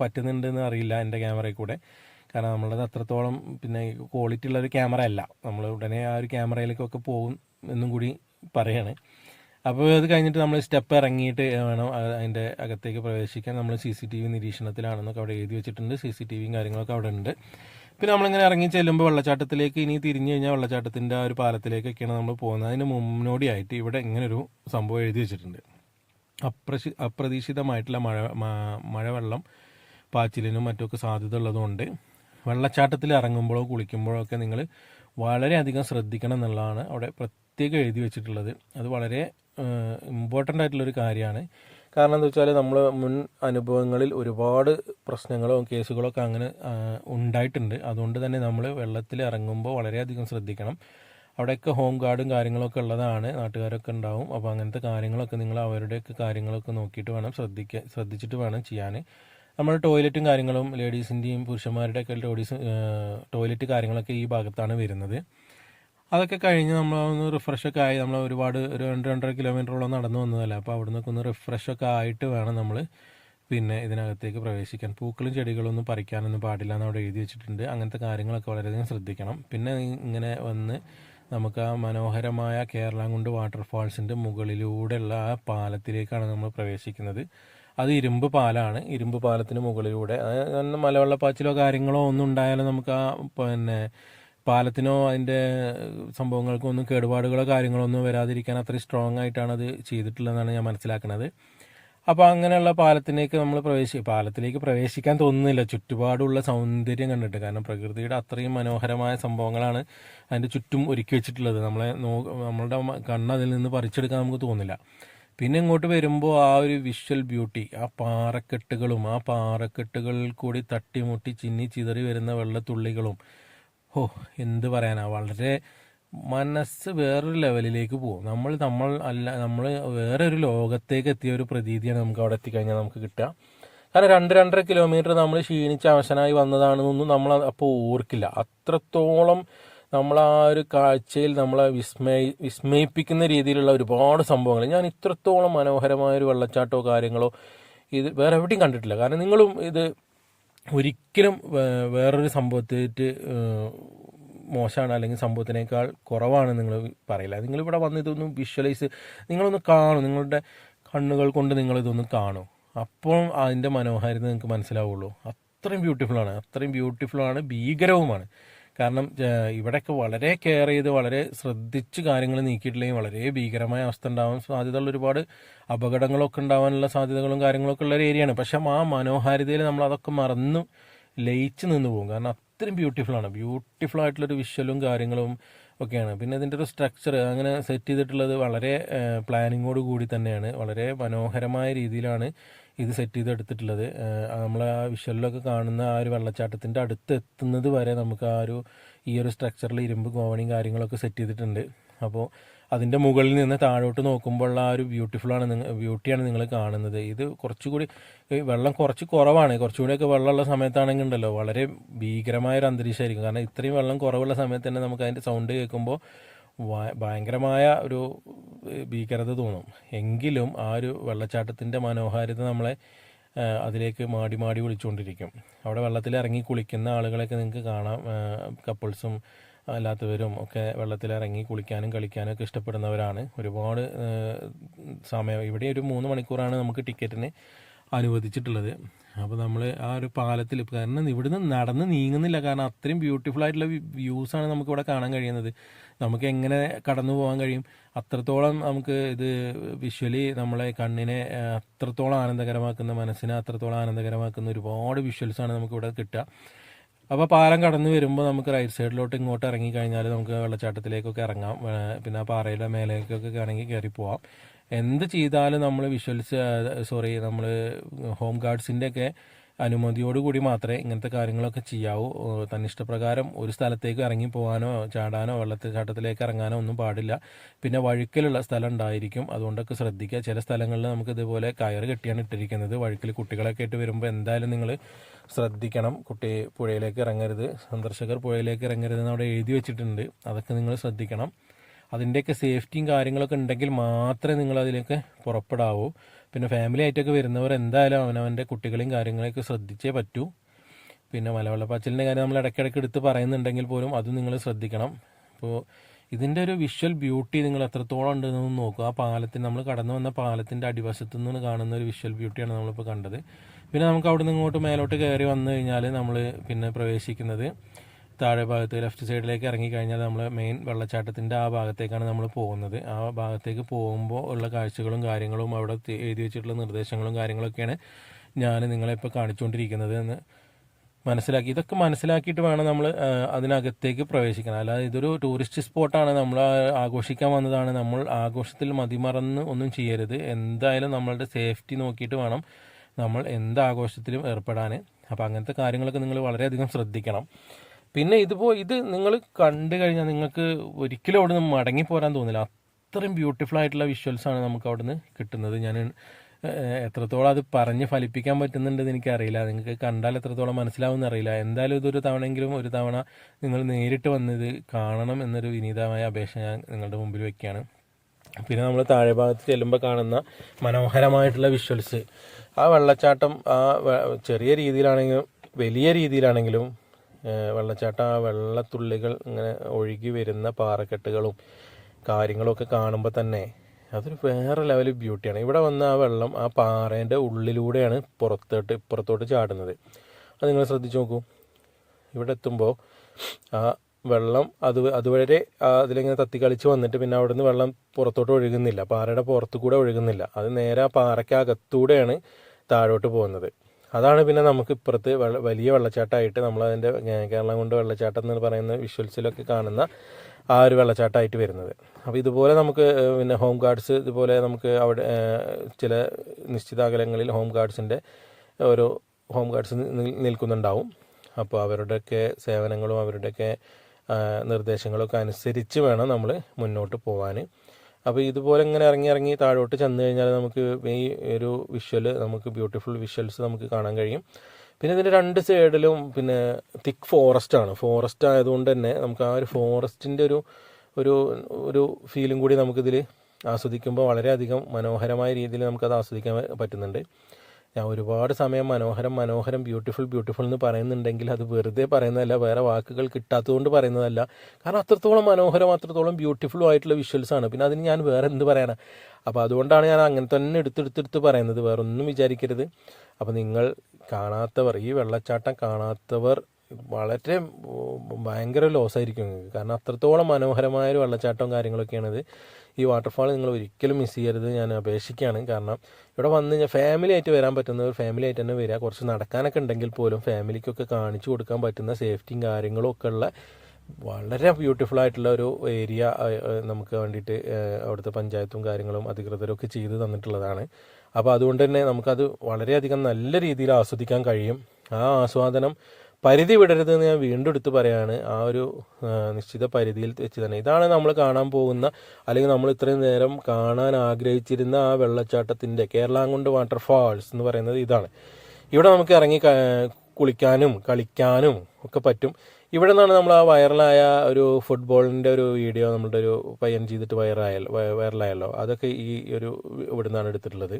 പറ്റുന്നുണ്ടെന്ന് അറിയില്ല എന്റെ ക്യാമറയിൽ കൂടെ. കാരണം നമ്മളത് അത്രത്തോളം പിന്നെ ക്വാളിറ്റി ഉള്ള ഒരു ക്യാമറ അല്ല. നമ്മൾ ഉടനെ ആ ഒരു ക്യാമറയിലേക്കൊക്കെ പോകും എന്നും കൂടി പറയാണ്. അപ്പോൾ അത് കഴിഞ്ഞിട്ട് നമ്മൾ സ്റ്റെപ്പ് ഇറങ്ങിയിട്ട് വേണം അതിന്റെ അകത്തേക്ക് പ്രവേശിക്കാൻ. നമ്മൾ സി സി ടി വി നിരീക്ഷണത്തിലാണെന്നൊക്കെ അവിടെ എഴുതി വെച്ചിട്ടുണ്ട്. സി സി ടി വിയും കാര്യങ്ങളൊക്കെ അവിടെ ഉണ്ട്. പിന്നെ നമ്മളിങ്ങനെ ഇറങ്ങി ചെല്ലുമ്പോൾ വെള്ളച്ചാട്ടത്തിലേക്ക് ഇനി തിരിഞ്ഞു കഴിഞ്ഞാൽ വെള്ളച്ചാട്ടത്തിന്റെ ആ ഒരു പാലത്തിലേക്കൊക്കെയാണ് നമ്മൾ പോകുന്നത്. അതിന് മുന്നോടിയായിട്ട് ഇവിടെ ഇങ്ങനൊരു സംഭവം എഴുതി വെച്ചിട്ടുണ്ട്. അപ്രശി അപ്രതീക്ഷിതമായിട്ടുള്ള മഴ മഴവെള്ളം പാച്ചിലിനും മറ്റുമൊക്കെ സാധ്യത ഉള്ളതുകൊണ്ട് വെള്ളച്ചാട്ടത്തിൽ ഇറങ്ങുമ്പോഴോ കുളിക്കുമ്പോഴോ ഒക്കെ നിങ്ങൾ വളരെയധികം ശ്രദ്ധിക്കണം എന്നുള്ളതാണ് അവിടെ പ്രത്യേകം എഴുതി വെച്ചിട്ടുള്ളത്. അത് വളരെ ഇമ്പോർട്ടന്റ് ആയിട്ടുള്ളൊരു കാര്യമാണ്. കാരണം എന്താ വെച്ചാൽ നമ്മൾ മുൻ അനുഭവങ്ങളിൽ ഒരുപാട് പ്രശ്നങ്ങളോ കേസുകളോ ഒക്കെ അങ്ങനെ ഉണ്ടായിട്ടുണ്ട്. അതുകൊണ്ട് തന്നെ നമ്മൾ വെള്ളത്തിൽ ഇറങ്ങുമ്പോൾ വളരെയധികം ശ്രദ്ധിക്കണം. അവിടെയൊക്കെ ഹോം ഗാർഡും കാര്യങ്ങളൊക്കെ ഉള്ളതാണ്. നാട്ടുകാരൊക്കെ ഉണ്ടാവും. അപ്പോൾ അങ്ങനത്തെ കാര്യങ്ങളൊക്കെ നിങ്ങൾ അവരുടെയൊക്കെ കാര്യങ്ങളൊക്കെ നോക്കിയിട്ട് വേണം ശ്രദ്ധിക്കുക ശ്രദ്ധിച്ചിട്ട് വേണം ചെയ്യാൻ. നമ്മൾ ടോയ്ലറ്റും കാര്യങ്ങളും ലേഡീസിന്റെയും പുരുഷന്മാരുടെ ഒക്കെ ടോയ്ലീസ് ടോയ്ലറ്റ് കാര്യങ്ങളൊക്കെ ഈ ഭാഗത്താണ് വരുന്നത്. അതൊക്കെ കഴിഞ്ഞ് നമ്മൾ ഒന്ന് റിഫ്രഷൊക്കെ ആയി നമ്മൾ ഒരുപാട് ഒരു രണ്ട് രണ്ടര കിലോമീറ്ററോളം നടന്നു വന്നതല്ല? അപ്പോൾ അവിടെ നിന്നൊക്കെ ഒന്ന് റിഫ്രഷൊക്കെ ആയിട്ട് വേണം നമ്മൾ പിന്നെ ഇതിനകത്തേക്ക് പ്രവേശിക്കാൻ. പൂക്കളും ചെടികളും ഒന്നും പറിക്കാനൊന്നും പാടില്ല എന്ന് അവിടെ എഴുതി വെച്ചിട്ടുണ്ട്. അങ്ങനത്തെ കാര്യങ്ങളൊക്കെ വളരെയധികം ശ്രദ്ധിക്കണം. പിന്നെ ഇങ്ങനെ വന്ന് നമുക്ക് ആ മനോഹരമായ കേരളാംകുണ്ട് വാട്ടർഫാൾസിന്റെ മുകളിലൂടെയുള്ള ആ പാലത്തിലേക്കാണ് നമ്മൾ പ്രവേശിക്കുന്നത്. അത് ഇരുമ്പ് പാലാണ്. ഇരുമ്പ് പാലത്തിന് മുകളിലൂടെ. മലവെള്ളപ്പാച്ചിലോ കാര്യങ്ങളോ ഒന്നും ഉണ്ടായാലും നമുക്ക് ആ പിന്നെ പാലത്തിനോ അതിന്റെ സംഭവങ്ങൾക്കോ ഒന്നും കേടുപാടുകളോ കാര്യങ്ങളോ ഒന്നും വരാതിരിക്കാൻ അത്രയും സ്ട്രോങ് ആയിട്ടാണ് അത് ചെയ്തിട്ടുള്ളതെന്നാണ് ഞാൻ മനസ്സിലാക്കുന്നത് അപ്പോൾ അങ്ങനെയുള്ള പാലത്തിലേക്ക് നമ്മൾ പ്രവേശി പാലത്തിലേക്ക് പ്രവേശിക്കാൻ തോന്നുന്നില്ല. ചുറ്റുപാടുള്ള സൗന്ദര്യം കണ്ടിട്ട്. കാരണം പ്രകൃതിയുടെ അത്രയും മനോഹരമായ സംഭവങ്ങളാണ് അതിന്റെ ചുറ്റും ഒരുക്കി വെച്ചിട്ടുള്ളത്. നമ്മളെ നോ നമ്മളുടെ കണ്ണതിൽ കണ്ണ് അതിൽ നിന്ന് പറിച്ചെടുക്കാൻ നമുക്ക് തോന്നില്ല. പിന്നെ ഇങ്ങോട്ട് വരുമ്പോൾ ആ ഒരു വിഷ്വൽ ബ്യൂട്ടി ആ പാറക്കെട്ടുകളും ആ പാറക്കെട്ടുകളിൽ കൂടി തട്ടിമുട്ടി ചിന്നി ചിതറി വരുന്ന വെള്ളത്തുള്ളികളും. ഓ എന്ത് പറയാനാ? വളരെ മനസ്സ് വേറൊരു ലെവലിലേക്ക് പോകും. നമ്മൾ നമ്മൾ അല്ല നമ്മൾ വേറൊരു ലോകത്തേക്ക് എത്തിയ ഒരു പ്രതീതിയാണ് നമുക്ക് അവിടെ എത്തിക്കഴിഞ്ഞാൽ നമുക്ക് കിട്ടുക. കാരണം രണ്ട് രണ്ടര കിലോമീറ്റർ നമ്മൾ ക്ഷീണിച്ച് അവശനായി വന്നതാണെന്നൊന്നും നമ്മൾ അപ്പോൾ ഓർക്കില്ല. അത്രത്തോളം നമ്മൾ ആ ഒരു കാഴ്ചയിൽ നമ്മളെ വിസ്മയി വിസ്മയിപ്പിക്കുന്ന രീതിയിലുള്ള ഒരുപാട് സംഭവങ്ങൾ. ഞാൻ ഇത്രത്തോളം മനോഹരമായ ഒരു വെള്ളച്ചാട്ടമോ കാര്യങ്ങളോ ഇത് വേറെ എവിടെയും കണ്ടിട്ടില്ല. കാരണം നിങ്ങളും ഇത് ഒരിക്കലും വേറൊരു സംഭവത്തേറ്റ് മോശമാണ് അല്ലെങ്കിൽ സംഭവത്തിനേക്കാൾ കുറവാണ് നിങ്ങൾ പറയില്ല. നിങ്ങളിവിടെ വന്ന് ഇതൊന്ന് വിഷ്വലൈസ് നിങ്ങളൊന്ന് കാണും. നിങ്ങളുടെ കണ്ണുകൾ കൊണ്ട് നിങ്ങളിതൊന്ന് കാണും. അപ്പോൾ അതിന്റെ മനോഹാരിത നിങ്ങൾക്ക് മനസ്സിലാവുള്ളൂ. അത്രയും ബ്യൂട്ടിഫുൾ ആണ്. അത്രയും ബ്യൂട്ടിഫുൾ ആണ്. ഭീകരവുമാണ്. കാരണം ഇവിടെയൊക്കെ വളരെ കെയർ ചെയ്ത് വളരെ ശ്രദ്ധിച്ച് കാര്യങ്ങൾ നീക്കിയിട്ടില്ലെങ്കിൽ വളരെ ഭീകരമായ അവസ്ഥ ഉണ്ടാവാൻ സാധ്യതയുള്ള ഒരുപാട് അപകടങ്ങളൊക്കെ ഉണ്ടാവാനുള്ള സാധ്യതകളും കാര്യങ്ങളൊക്കെ ഉള്ള ഒരു ഏരിയയാണ് പക്ഷെ ആ മനോഹാരിതയിൽ നമ്മൾ അതൊക്കെ മറന്ന് ലയിച്ച് നിന്ന് പോകും. കാരണം അത്രയും ബ്യൂട്ടിഫുൾ ആണ്. ബ്യൂട്ടിഫുൾ ആയിട്ടുള്ളൊരു വിഷ്വലും കാര്യങ്ങളും ഒക്കെയാണ്. പിന്നെ ഇതിന്റെ ഒരു സ്ട്രക്ചർ അങ്ങനെ സെറ്റ് ചെയ്തിട്ടുള്ളത് വളരെ പ്ലാനിങ്ങോട് കൂടി തന്നെയാണ്. വളരെ മനോഹരമായ രീതിയിലാണ് ഇത് സെറ്റ് ചെയ്തെടുത്തിട്ടുള്ളത്. നമ്മൾ ആ വിഷ്വലിലൊക്കെ കാണുന്ന ആ ഒരു വെള്ളച്ചാട്ടത്തിന്റെ അടുത്ത് എത്തുന്നത് വരെ നമുക്ക് ആ ഒരു ഈ ഒരു സ്ട്രക്ചറിൽ ഇരുമ്പ് കോവണിയും കാര്യങ്ങളൊക്കെ സെറ്റ് ചെയ്തിട്ടുണ്ട്. അപ്പോൾ അതിന്റെ മുകളിൽ നിന്ന് താഴോട്ട് നോക്കുമ്പോൾ ആ ഒരു ബ്യൂട്ടിഫുള്ളാണ് നിങ്ങൾ ബ്യൂട്ടിയാണ് നിങ്ങൾ കാണുന്നത്. ഇത് കുറച്ചുകൂടി വെള്ളം കുറച്ച് കുറവാണ്. കുറച്ചുകൂടിയൊക്കെ വെള്ളമുള്ള സമയത്താണെങ്കിൽ ഉണ്ടല്ലോ. വളരെ ഭീകരമായൊരു അന്തരീക്ഷമായിരിക്കും. കാരണം ഇത്രയും വെള്ളം കുറവുള്ള സമയത്ത് തന്നെ നമുക്ക് അതിന്റെ സൗണ്ട് കേൾക്കുമ്പോൾ ഭയങ്കരമായ ഒരു ഭീകരത തോന്നും. എങ്കിലും ആ ഒരു വെള്ളച്ചാട്ടത്തിന്റെ മനോഹാരിത നമ്മളെ അതിലേക്ക് മാടി മാടി വിളിച്ചുകൊണ്ടിരിക്കും അവിടെ വെള്ളത്തിൽ ഇറങ്ങി കുളിക്കുന്ന ആളുകളെയൊക്കെ നിങ്ങൾക്ക് കാണാം. കപ്പിൾസും അല്ലാത്തവരും ഒക്കെ വെള്ളത്തിൽ ഇറങ്ങി കുളിക്കാനും കളിക്കാനും ഒക്കെ ഇഷ്ടപ്പെടുന്നവരാണ്. ഒരുപാട് സമയം ഇവിടെ ഒരു മൂന്ന് മണിക്കൂറാണ് നമുക്ക് ടിക്കറ്റിന് അനുവദിച്ചിട്ടുള്ളത്. അപ്പോൾ നമ്മൾ ആ ഒരു പാലത്തിൽ കാരണം ഇവിടുന്ന് നടന്ന് നീങ്ങുന്നില്ല. കാരണം അത്രയും ബ്യൂട്ടിഫുൾ ആയിട്ടുള്ള വ്യൂസാണ് നമുക്കിവിടെ കാണാൻ കഴിയുന്നത്. നമുക്ക് എങ്ങനെ കടന്നു പോകാൻ കഴിയും? അത്രത്തോളം നമുക്ക് ഇത് വിഷ്വലി നമ്മളെ കണ്ണിനെ അത്രത്തോളം ആനന്ദകരമാക്കുന്ന മനസ്സിനെ അത്രത്തോളം ആനന്ദകരമാക്കുന്ന ഒരുപാട് വിഷ്വൽസാണ് നമുക്കിവിടെ കിട്ടുക. അപ്പോൾ പാലം കടന്നു വരുമ്പോൾ നമുക്ക് റൈറ്റ് സൈഡിലോട്ട് ഇങ്ങോട്ട് ഇറങ്ങി കഴിഞ്ഞാൽ നമുക്ക് വെള്ളച്ചാട്ടത്തിലേക്കൊക്കെ ഇറങ്ങാം. പിന്നെ ആ പാറയുടെ മേലേക്കൊക്കെ ആണെങ്കിൽ കയറി പോവാം. എന്ത് ചെയ്താലും നമ്മൾ വിഷ്വൽസ് സോറി നമ്മൾ ഹോം ഗാർഡ്സിന്റെ ഒക്കെ അനുമതിയോടുകൂടി മാത്രമേ ഇങ്ങനത്തെ കാര്യങ്ങളൊക്കെ ചെയ്യാവൂ. തന്നിഷ്ടപ്രകാരം ഒരു സ്ഥലത്തേക്ക് ഇറങ്ങി പോകാനോ ചാടാനോ വെള്ളച്ചാട്ടത്തിലേക്ക് ഇറങ്ങാനോ ഒന്നും പാടില്ല. പിന്നെ വഴുക്കലുള്ള സ്ഥലം ഉണ്ടായിരിക്കും. അതുകൊണ്ടൊക്കെ ശ്രദ്ധിക്കുക. ചില സ്ഥലങ്ങളിൽ നമുക്ക് ഇതുപോലെ കയറ് കെട്ടിയാണ് ഇട്ടിരിക്കുന്നത്. വഴുക്കിൽ കുട്ടികളൊക്കെ ആയിട്ട് വരുമ്പോൾ എന്തായാലും നിങ്ങൾ ശ്രദ്ധിക്കണം. കുട്ടി പുഴയിലേക്ക് ഇറങ്ങരുത്. സന്ദർശകർ പുഴയിലേക്ക് ഇറങ്ങരുത് എന്ന് അവിടെ എഴുതി വെച്ചിട്ടുണ്ട്. അതൊക്കെ നിങ്ങൾ ശ്രദ്ധിക്കണം. അതിന്റെയൊക്കെ സേഫ്റ്റിയും കാര്യങ്ങളൊക്കെ ഉണ്ടെങ്കിൽ മാത്രമേ നിങ്ങൾ അതിലേക്ക് പുറപ്പെടാവൂ. പിന്നെ ഫാമിലി ആയിട്ടൊക്കെ വരുന്നവർ എന്തായാലും അവനവന്റെ കുട്ടികളെയും കാര്യങ്ങളെയൊക്കെ ശ്രദ്ധിച്ചേ പറ്റൂ. പിന്നെ മലവെള്ളപ്പാച്ചിലിന്റെ കാര്യം നമ്മൾ ഇടയ്ക്കിടയ്ക്ക് എടുത്ത് പറയുന്നുണ്ടെങ്കിൽ പോലും അത് നിങ്ങൾ ശ്രദ്ധിക്കണം. അപ്പോൾ ഇതിന്റെ ഒരു വിഷ്വൽ ബ്യൂട്ടി നിങ്ങൾ എത്രത്തോളം ഉണ്ടെന്ന് നോക്കുക. ആ പാലത്തിന് നമ്മൾ കടന്നു വന്ന പാലത്തിന്റെ അടിവശത്തു നിന്ന് കാണുന്ന ഒരു വിഷ്വൽ ബ്യൂട്ടിയാണ് നമ്മളിപ്പോൾ കണ്ടത്. പിന്നെ നമുക്ക് അവിടെ നിന്ന് ഇങ്ങോട്ട് മേലോട്ട് കയറി വന്നു കഴിഞ്ഞാൽ നമ്മൾ പിന്നെ പ്രവേശിക്കുന്നത്. താഴെ ഭാഗത്ത് ലെഫ്റ്റ് സൈഡിലേക്ക് ഇറങ്ങിക്കഴിഞ്ഞാൽ നമ്മൾ മെയിൻ വെള്ളച്ചാട്ടത്തിന്റെ ആ ഭാഗത്തേക്കാണ് നമ്മൾ പോകുന്നത്. ആ ഭാഗത്തേക്ക് പോകുമ്പോൾ ഉള്ള കാഴ്ചകളും കാര്യങ്ങളും അവിടെ എഴുതി വെച്ചിട്ടുള്ള നിർദ്ദേശങ്ങളും കാര്യങ്ങളൊക്കെയാണ് ഞാൻ നിങ്ങളെ ഇപ്പോൾ കാണിച്ചുകൊണ്ടിരിക്കുന്നത് എന്ന് മനസ്സിലാക്കി. ഇതൊക്കെ മനസ്സിലാക്കിയിട്ട് വേണം നമ്മൾ അതിനകത്തേക്ക് പ്രവേശിക്കണം അല്ലാതെ ഇതൊരു ടൂറിസ്റ്റ് സ്പോട്ടാണ് നമ്മൾ ആഘോഷിക്കാൻ വന്നതാണ്. നമ്മൾ ആഘോഷത്തിൽ മതിമറന്ന് ഒന്നും ചെയ്യരുത്. എന്തായാലും നമ്മളുടെ സേഫ്റ്റി നോക്കിയിട്ട് വേണം നമ്മൾ എന്ത് ആഘോഷത്തിലും ഏർപ്പെടാൻ. അപ്പോൾ അങ്ങനത്തെ കാര്യങ്ങളൊക്കെ നിങ്ങൾ വളരെയധികം ശ്രദ്ധിക്കണം. പിന്നെ ഇതുപോ ഇത് നിങ്ങൾ കണ്ടു കഴിഞ്ഞാൽ നിങ്ങൾക്ക് ഒരിക്കലും അവിടെ നിന്ന് മടങ്ങി പോരാൻ തോന്നില്ല. അത്രയും ബ്യൂട്ടിഫുൾ ആയിട്ടുള്ള വിഷ്വൽസാണ് നമുക്ക് അവിടെ നിന്ന് കിട്ടുന്നത് ഞാൻ എത്രത്തോളം അത് പറഞ്ഞ് ഫലിപ്പിക്കാൻ പറ്റുന്നുണ്ടെന്ന് എനിക്കറിയില്ല. നിങ്ങൾക്ക് കണ്ടാൽ എത്രത്തോളം മനസ്സിലാവുമെന്ന് അറിയില്ല. എന്തായാലും ഇതൊരു തവണയെങ്കിലും ഒരു തവണ നിങ്ങൾ നേരിട്ട് വന്ന് ഇത് കാണണം എന്നൊരു വിനീതമായ അപേക്ഷ ഞാൻ നിങ്ങളുടെ മുമ്പിൽ വെക്കുകയാണ്. പിന്നെ നമ്മൾ താഴെ ഭാഗത്ത് ചെല്ലുമ്പോൾ കാണുന്ന മനോഹരമായിട്ടുള്ള വിഷ്വൽസ് ആ വെള്ളച്ചാട്ടം ആ ചെറിയ രീതിയിലാണെങ്കിലും വലിയ രീതിയിലാണെങ്കിലും വെള്ളച്ചാട്ടം ആ വെള്ളത്തുള്ളികൾ ഇങ്ങനെ ഒഴുകി വരുന്ന പാറക്കെട്ടുകളും കാര്യങ്ങളൊക്കെ കാണുമ്പോൾ തന്നെ അതൊരു വേറെ ലെവൽ ബ്യൂട്ടിയാണ് ഇവിടെ വന്ന ആ വെള്ളം ആ പാറേന്റെ ഉള്ളിലൂടെയാണ് പുറത്തോട്ട് ഇപ്പുറത്തോട്ട് ചാടുന്നത്. അത് നിങ്ങൾ ശ്രദ്ധിച്ച് നോക്കൂ. ഇവിടെ എത്തുമ്പോൾ ആ വെള്ളം അത് അതുവരെ അതിലിങ്ങനെ തത്തിക്കളിച്ച് വന്നിട്ട് പിന്നെ അവിടെ നിന്ന് വെള്ളം പുറത്തോട്ട് ഒഴുകുന്നില്ല. പാറയുടെ പുറത്തു കൂടെ ഒഴുകുന്നില്ല. അത് നേരെ ആ പാറയ്ക്കകത്തൂടെയാണ് താഴോട്ട് പോകുന്നത്. അതാണ് പിന്നെ നമുക്ക് ഇപ്പുറത്ത് വലിയ വെള്ളച്ചാട്ടമായിട്ട് നമ്മളതിന്റെ കേരളം കൊണ്ട് വെള്ളച്ചാട്ടം എന്ന് പറയുന്ന വിഷ്വൽസിലൊക്കെ കാണുന്ന ആ ഒരു വെള്ളച്ചാട്ടമായിട്ട് വരുന്നത്. അപ്പോൾ ഇതുപോലെ നമുക്ക് പിന്നെ ഹോം ഗാർഡ്സ് ഇതുപോലെ നമുക്ക് അവിടെ ചില നിശ്ചിത അകലങ്ങളിൽ ഹോം ഗാർഡ്സിന്റെ ഓരോ ഹോം ഗാർഡ്സ് നിൽക്കുന്നുണ്ടാവും. അപ്പോൾ അവരുടെയൊക്കെ സേവനങ്ങളും അവരുടെയൊക്കെ നിർദ്ദേശങ്ങളൊക്കെ അനുസരിച്ച് വേണം നമ്മൾ മുന്നോട്ട് പോകാൻ അപ്പോൾ ഇതുപോലെ ഇങ്ങനെ ഇറങ്ങി ഇറങ്ങി താഴോട്ട് ചെന്ന് കഴിഞ്ഞാൽ നമുക്ക് ഈ ഒരു വിഷ്വൽ നമുക്ക് ബ്യൂട്ടിഫുൾ വിഷ്വൽസ് നമുക്ക് കാണാൻ കഴിയും. പിന്നെ ഇതിന്റെ രണ്ട് സൈഡിലും പിന്നെ തിക്ക് ഫോറസ്റ്റ് ആണ്. ഫോറസ്റ്റ് ആയതുകൊണ്ട് തന്നെ നമുക്ക് ആ ഒരു ഫോറസ്റ്റിന്റെ ഒരു ഒരു ഒരു ഫീലും കൂടി നമുക്കിതിൽ ആസ്വദിക്കുമ്പോൾ വളരെയധികം മനോഹരമായ രീതിയിൽ നമുക്കത് ആസ്വദിക്കാൻ പറ്റുന്നുണ്ട്. ഞാൻ ഒരുപാട് സമയം മനോഹരം മനോഹരം ബ്യൂട്ടിഫുൾ ബ്യൂട്ടിഫുൾ എന്ന് പറയുന്നുണ്ടെങ്കിൽ അത് വെറുതെ പറയുന്നതല്ല വേറെ വാക്കുകൾ കിട്ടാത്തതുകൊണ്ട് പറയുന്നതല്ല. കാരണം അത്രത്തോളം മനോഹരം അത്രത്തോളം ബ്യൂട്ടിഫുൾ ആയിട്ടുള്ള വിഷ്വൽസ് ആണ്. പിന്നെ അതിന് ഞാൻ വേറെ എന്ത് പറയാനാ അപ്പോൾ അതുകൊണ്ടാണ് ഞാൻ അങ്ങനെ തന്നെ എടുത്തെടുത്തെടുത്ത് പറയുന്നത്. വേറെ ഒന്നും വിചാരിക്കരുത്. അപ്പോൾ നിങ്ങൾ കാണാത്തവർ ഈ വെള്ളച്ചാട്ടം കാണാത്തവർ വളരെ ഭയങ്കര ലോസ് ആയിരിക്കും. കാരണം അത്രത്തോളം മനോഹരമായ ഒരു വെള്ളച്ചാട്ടവും കാര്യങ്ങളൊക്കെയാണിത്. ഈ വാട്ടർഫാൾ നിങ്ങൾ ഒരിക്കലും മിസ് ചെയ്യരുത്. ഞാൻ അപേക്ഷിക്കുകയാണ്. കാരണം ഇവിടെ വന്ന് കഴിഞ്ഞാൽ ഫാമിലി ആയിട്ട് വരാൻ പറ്റുന്ന ഒരു ഫാമിലി ആയിട്ട് തന്നെ വരിക. കുറച്ച് നടക്കാനൊക്കെ ഉണ്ടെങ്കിൽ പോലും ഫാമിലിക്കൊക്കെ കാണിച്ചു കൊടുക്കാൻ പറ്റുന്ന സേഫ്റ്റിയും കാര്യങ്ങളും ഒക്കെ ഉള്ള വളരെ ബ്യൂട്ടിഫുൾ ആയിട്ടുള്ള ഒരു ഏരിയ നമുക്ക് വേണ്ടിയിട്ട് അവിടുത്തെ പഞ്ചായത്തും കാര്യങ്ങളും അധികൃതരും ഒക്കെ ചെയ്ത് തന്നിട്ടുള്ളതാണ്. അപ്പോൾ അതുകൊണ്ട് തന്നെ നമുക്കത് വളരെയധികം നല്ല രീതിയിൽ ആസ്വദിക്കാൻ കഴിയും. ആ ആസ്വാദനം പരിധി വിടരുത് എന്ന് ഞാൻ വീണ്ടും എടുത്ത് പറയാണ്. ആ ഒരു നിശ്ചിത പരിധിയിൽ വെച്ച് തന്നെ. ഇതാണ് നമ്മൾ കാണാൻ പോകുന്ന അല്ലെങ്കിൽ നമ്മൾ ഇത്രയും നേരം കാണാൻ ആഗ്രഹിച്ചിരുന്ന ആ വെള്ളച്ചാട്ടത്തിന്റെ കേരളാങ്കുണ്ട് വാട്ടർഫാൾസ് എന്ന് പറയുന്നത് ഇതാണ്. ഇവിടെ നമുക്ക് ഇറങ്ങി കുളിക്കാനും കളിക്കാനും ഒക്കെ പറ്റും. ഇവിടെ നിന്നാണ് നമ്മൾ ആ വൈറലായ ഒരു ഫുട്ബോളിന്റെ ഒരു വീഡിയോ നമ്മളുടെ ഒരു പയ്യൻ ചെയ്തിട്ട് വൈറലായല്ലോ വൈറലായല്ലോ. അതൊക്കെ ഈ ഒരു ഇവിടെ നിന്നാണ് എടുത്തിട്ടുള്ളത്.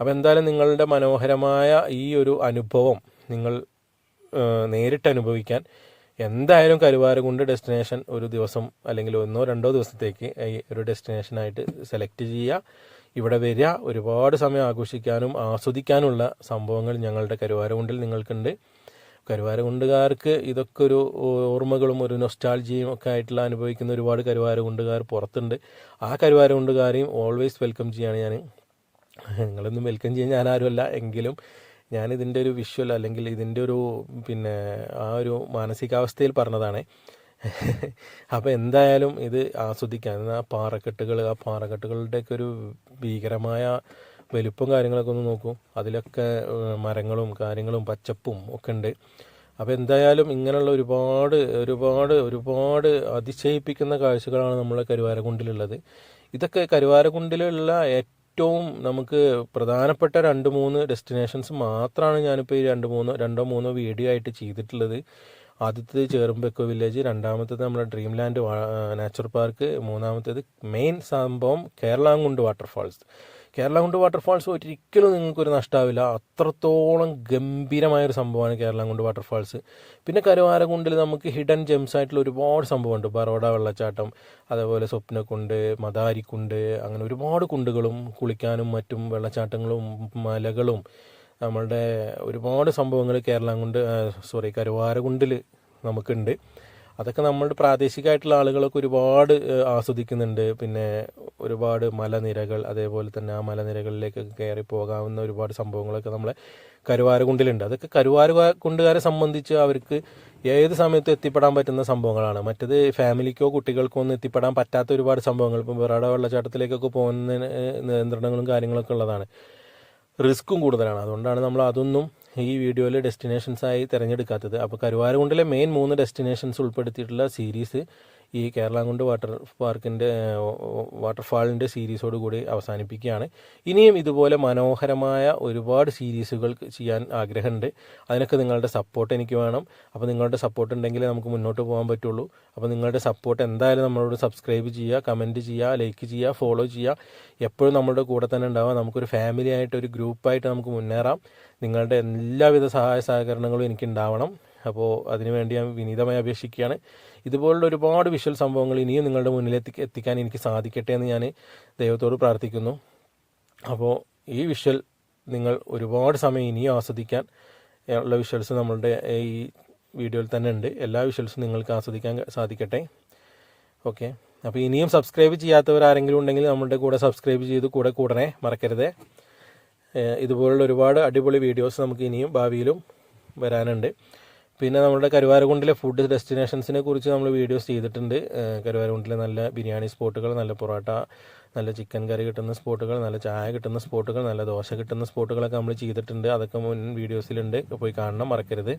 അപ്പോൾ എന്തായാലും നിങ്ങളുടെ മനോഹരമായ ഈ ഒരു അനുഭവം നിങ്ങൾ നേരിട്ട് അനുഭവിക്കാൻ എന്തായാലും കരുവാരകുണ്ട് ഡെസ്റ്റിനേഷൻ ഒരു ദിവസം അല്ലെങ്കിൽ ഒന്നോ രണ്ടോ ദിവസത്തേക്ക് ഈ ഒരു ഡെസ്റ്റിനേഷനായിട്ട് സെലക്ട് ചെയ്യുക. ഇവിടെ വരിക. ഒരുപാട് സമയം ആഘോഷിക്കാനും ആസ്വദിക്കാനുള്ള സംഭവങ്ങൾ ഞങ്ങളുടെ കരുവാരകുണ്ടിൽ നിങ്ങൾക്കുണ്ട്. കരുവാരകുണ്ടുകാർക്ക് ഇതൊക്കെ ഒരു ഓർമ്മകളും ഒരു നൊസ്റ്റാൾജിയും ഒക്കെ ആയിട്ടുള്ള അനുഭവിക്കുന്ന ഒരുപാട് കരുവാരകുണ്ടുകാർ പുറത്തുണ്ട്. ആ കരുവാരകുണ്ടുകാരെയും ഓൾവേസ് വെൽക്കം ചെയ്യാണ് ഞാൻ. നിങ്ങളൊന്നും വെൽക്കം ചെയ്യാൻ ഞാനാരുമല്ല എങ്കിലും ഞാൻ ഇതിന്റെ ഒരു വിഷ്വൽ അല്ലെങ്കിൽ ഇതിന്റെ ഒരു പിന്നെ ആ ഒരു മാനസികാവസ്ഥയിൽ പറഞ്ഞതാണ്. അപ്പോൾ എന്തായാലും ഇത് ആസ്വദിക്കാൻ ആ പാറക്കെട്ടുകൾ ആ പാറക്കെട്ടുകളുടെയൊക്കെ ഒരു ഭീകരമായ വലുപ്പം കാര്യങ്ങളൊക്കെ ഒന്ന് നോക്കും. അതിലൊക്കെ മരങ്ങളും കാര്യങ്ങളും പച്ചപ്പും ഒക്കെ ഉണ്ട്. അപ്പോൾ എന്തായാലും ഇങ്ങനെയുള്ള ഒരുപാട് ഒരുപാട് ഒരുപാട് അതിശയിപ്പിക്കുന്ന കാഴ്ചകളാണ് നമ്മളെ കരുവാരക്കുണ്ടിലുള്ളത് ഇതൊക്കെ കരുവാരക്കുണ്ടിലുള്ള ഏറ്റവും നമുക്ക് പ്രധാനപ്പെട്ട രണ്ട് മൂന്ന് ഡെസ്റ്റിനേഷൻസ് മാത്രമാണ് ഞാനിപ്പോൾ ഈ രണ്ട് മൂന്ന് രണ്ടോ മൂന്നോ വീഡിയോ ആയിട്ട് ചെയ്തിട്ടുള്ളത്. ആദ്യത്തേത് ചേറുമ്പെക്കോ വില്ലേജ് രണ്ടാമത്തേത് നമ്മുടെ ഡ്രീം ലാൻഡ് നാച്ചുറൽ പാർക്ക് മൂന്നാമത്തേത് മെയിൻ സംഭവം കേരളാങ്കുണ്ട് വാട്ടർഫാൾസ് കേരളാങ്കുണ്ട് വാട്ടർഫാൾസ് ഒരിക്കലും നിങ്ങൾക്കൊരു നഷ്ടമാവില്ല അത്രത്തോളം ഗംഭീരമായ ഒരു കേരള കേരളാങ്കുണ്ട് വാട്ടർഫാൾസ് പിന്നെ കരുവാരകുണ്ടിൽ നമുക്ക് ഹിഡൻ ജെംസ് ആയിട്ടുള്ള ഒരുപാട് സംഭവമുണ്ട്. ബറോഡ വെള്ളച്ചാട്ടം അതേപോലെ സ്വപ്നക്കുണ്ട് മദാരിക്കുണ്ട് അങ്ങനെ ഒരുപാട് കുണ്ടുകളും കുളിക്കാനും മറ്റും വെള്ളച്ചാട്ടങ്ങളും മലകളും നമ്മളുടെ ഒരുപാട് സംഭവങ്ങൾ കേരളാങ്കുണ്ട് സോറി കരുവാരകുണ്ടിൽ നമുക്കുണ്ട്. അതൊക്കെ നമ്മുടെ പ്രാദേശികമായിട്ടുള്ള ആളുകളൊക്കെ ഒരുപാട് ആസ്വദിക്കുന്നുണ്ട്. പിന്നെ ഒരുപാട് മലനിരകൾ അതേപോലെ തന്നെ ആ മലനിരകളിലേക്കൊക്കെ കയറി പോകാവുന്ന ഒരുപാട് സംഭവങ്ങളൊക്കെ നമ്മളെ കരുവാരകുണ്ടിലുണ്ട്. അതൊക്കെ കരുവാരകുണ്ടുകാരെ സംബന്ധിച്ച് അവർക്ക് ഏത് സമയത്തും എത്തിപ്പെടാൻ പറ്റുന്ന സംഭവങ്ങളാണ്. മറ്റത് ഫാമിലിക്കോ കുട്ടികൾക്കോ ഒന്നും എത്തിപ്പെടാൻ പറ്റാത്ത ഒരുപാട് സംഭവങ്ങൾ. ഇപ്പം വേറെ വെള്ളച്ചാട്ടത്തിലേക്കൊക്കെ പോകുന്നതിന് നിയന്ത്രണങ്ങളും കാര്യങ്ങളൊക്കെ ഉള്ളതാണ്. റിസ്ക്കും കൂടുതലാണ്. അതുകൊണ്ടാണ് നമ്മൾ അതൊന്നും ഈ വീഡിയോയിൽ ഡെസ്റ്റിനേഷൻസായി തിരഞ്ഞെടുക്കാത്തത്. അപ്പോൾ കരുവാരകുണ്ടിലെ മെയിൻ മൂന്ന് ഡെസ്റ്റിനേഷൻസ് ഉൾപ്പെടുത്തിയിട്ടുള്ള സീരീസ് ഈ കേരളാങ്കുണ്ട് വാട്ടർ പാർക്കിന്റെ വാട്ടർഫാളിന്റെ സീരീസോട് കൂടി അവസാനിപ്പിക്കുകയാണ്. ഇനിയും ഇതുപോലെ മനോഹരമായ ഒരുപാട് സീരീസുകൾ ചെയ്യാൻ ആഗ്രഹമുണ്ട്. അതിനൊക്കെ നിങ്ങളുടെ സപ്പോർട്ട് എനിക്ക് വേണം. അപ്പോൾ നിങ്ങളുടെ സപ്പോർട്ട് ഉണ്ടെങ്കിൽ നമുക്ക് മുന്നോട്ട് പോകാൻ പറ്റുള്ളൂ. അപ്പോൾ നിങ്ങളുടെ സപ്പോർട്ട് എന്തായാലും നമ്മളോട് സബ്സ്ക്രൈബ് ചെയ്യുക കമന്റ് ചെയ്യുക ലൈക്ക് ചെയ്യുക ഫോളോ ചെയ്യുക. എപ്പോഴും നമ്മളുടെ കൂടെ തന്നെ ഉണ്ടാവുക. നമുക്കൊരു ഫാമിലി ആയിട്ട് ഒരു ഗ്രൂപ്പായിട്ട് നമുക്ക് മുന്നേറാം. നിങ്ങളുടെ എല്ലാവിധ സഹായ സഹകരണങ്ങളും എനിക്ക് ഉണ്ടാവണം. അപ്പോൾ അതിനുവേണ്ടി ഞാൻ വിനീതമായി അപേക്ഷിക്കുകയാണ്. ഇതുപോലുള്ള ഒരുപാട് വിഷ്വൽ സംഭവങ്ങൾ ഇനിയും നിങ്ങളുടെ മുന്നിൽ എത്തി എത്തിക്കാൻ എനിക്ക് സാധിക്കട്ടെ എന്ന് ഞാൻ ദൈവത്തോട് പ്രാർത്ഥിക്കുന്നു. അപ്പോൾ ഈ വിഷ്വൽ നിങ്ങൾ ഒരുപാട് സമയം ഇനിയും ആസ്വദിക്കാൻ ഉള്ള വിഷ്വൽസ് നമ്മളുടെ ഈ വീഡിയോയിൽ തന്നെ ഉണ്ട്. എല്ലാ വിഷ്വൽസും നിങ്ങൾക്ക് ആസ്വദിക്കാൻ സാധിക്കട്ടെ. ഓക്കെ. അപ്പോൾ ഇനിയും സബ്സ്ക്രൈബ് ചെയ്യാത്തവർ ആരെങ്കിലും ഉണ്ടെങ്കിൽ നമ്മളുടെ കൂടെ സബ്സ്ക്രൈബ് ചെയ്ത് കൂടെ കൂടണേ മറക്കരുത്. ഇതുപോലുള്ള ഒരുപാട് അടിപൊളി വീഡിയോസ് നമുക്ക് ഇനിയും ഭാവിയിലും വരാനുണ്ട്. പിന്നെ നമ്മുടെ കരുവാരകുണ്ടിലെ ഫുഡ് ഡെസ്റ്റിനേഷൻസിനെ കുറിച്ച് നമ്മൾ വീഡിയോസ് ചെയ്തിട്ടുണ്ട്. കരുവാരകുണ്ടിലെ നല്ല ബിരിയാണി സ്പോട്ടുകൾ നല്ല പൊറോട്ട നല്ല ചിക്കൻ കറി കിട്ടുന്ന സ്പോട്ടുകൾ നല്ല ചായ കിട്ടുന്ന സ്പോട്ടുകൾ നല്ല ദോശ കിട്ടുന്ന സ്പോട്ടുകളൊക്കെ നമ്മൾ ചെയ്തിട്ടുണ്ട്. അതൊക്കെ മുൻ വീഡിയോസിലുണ്ട് പോയി കാണണം മറക്കരുത്.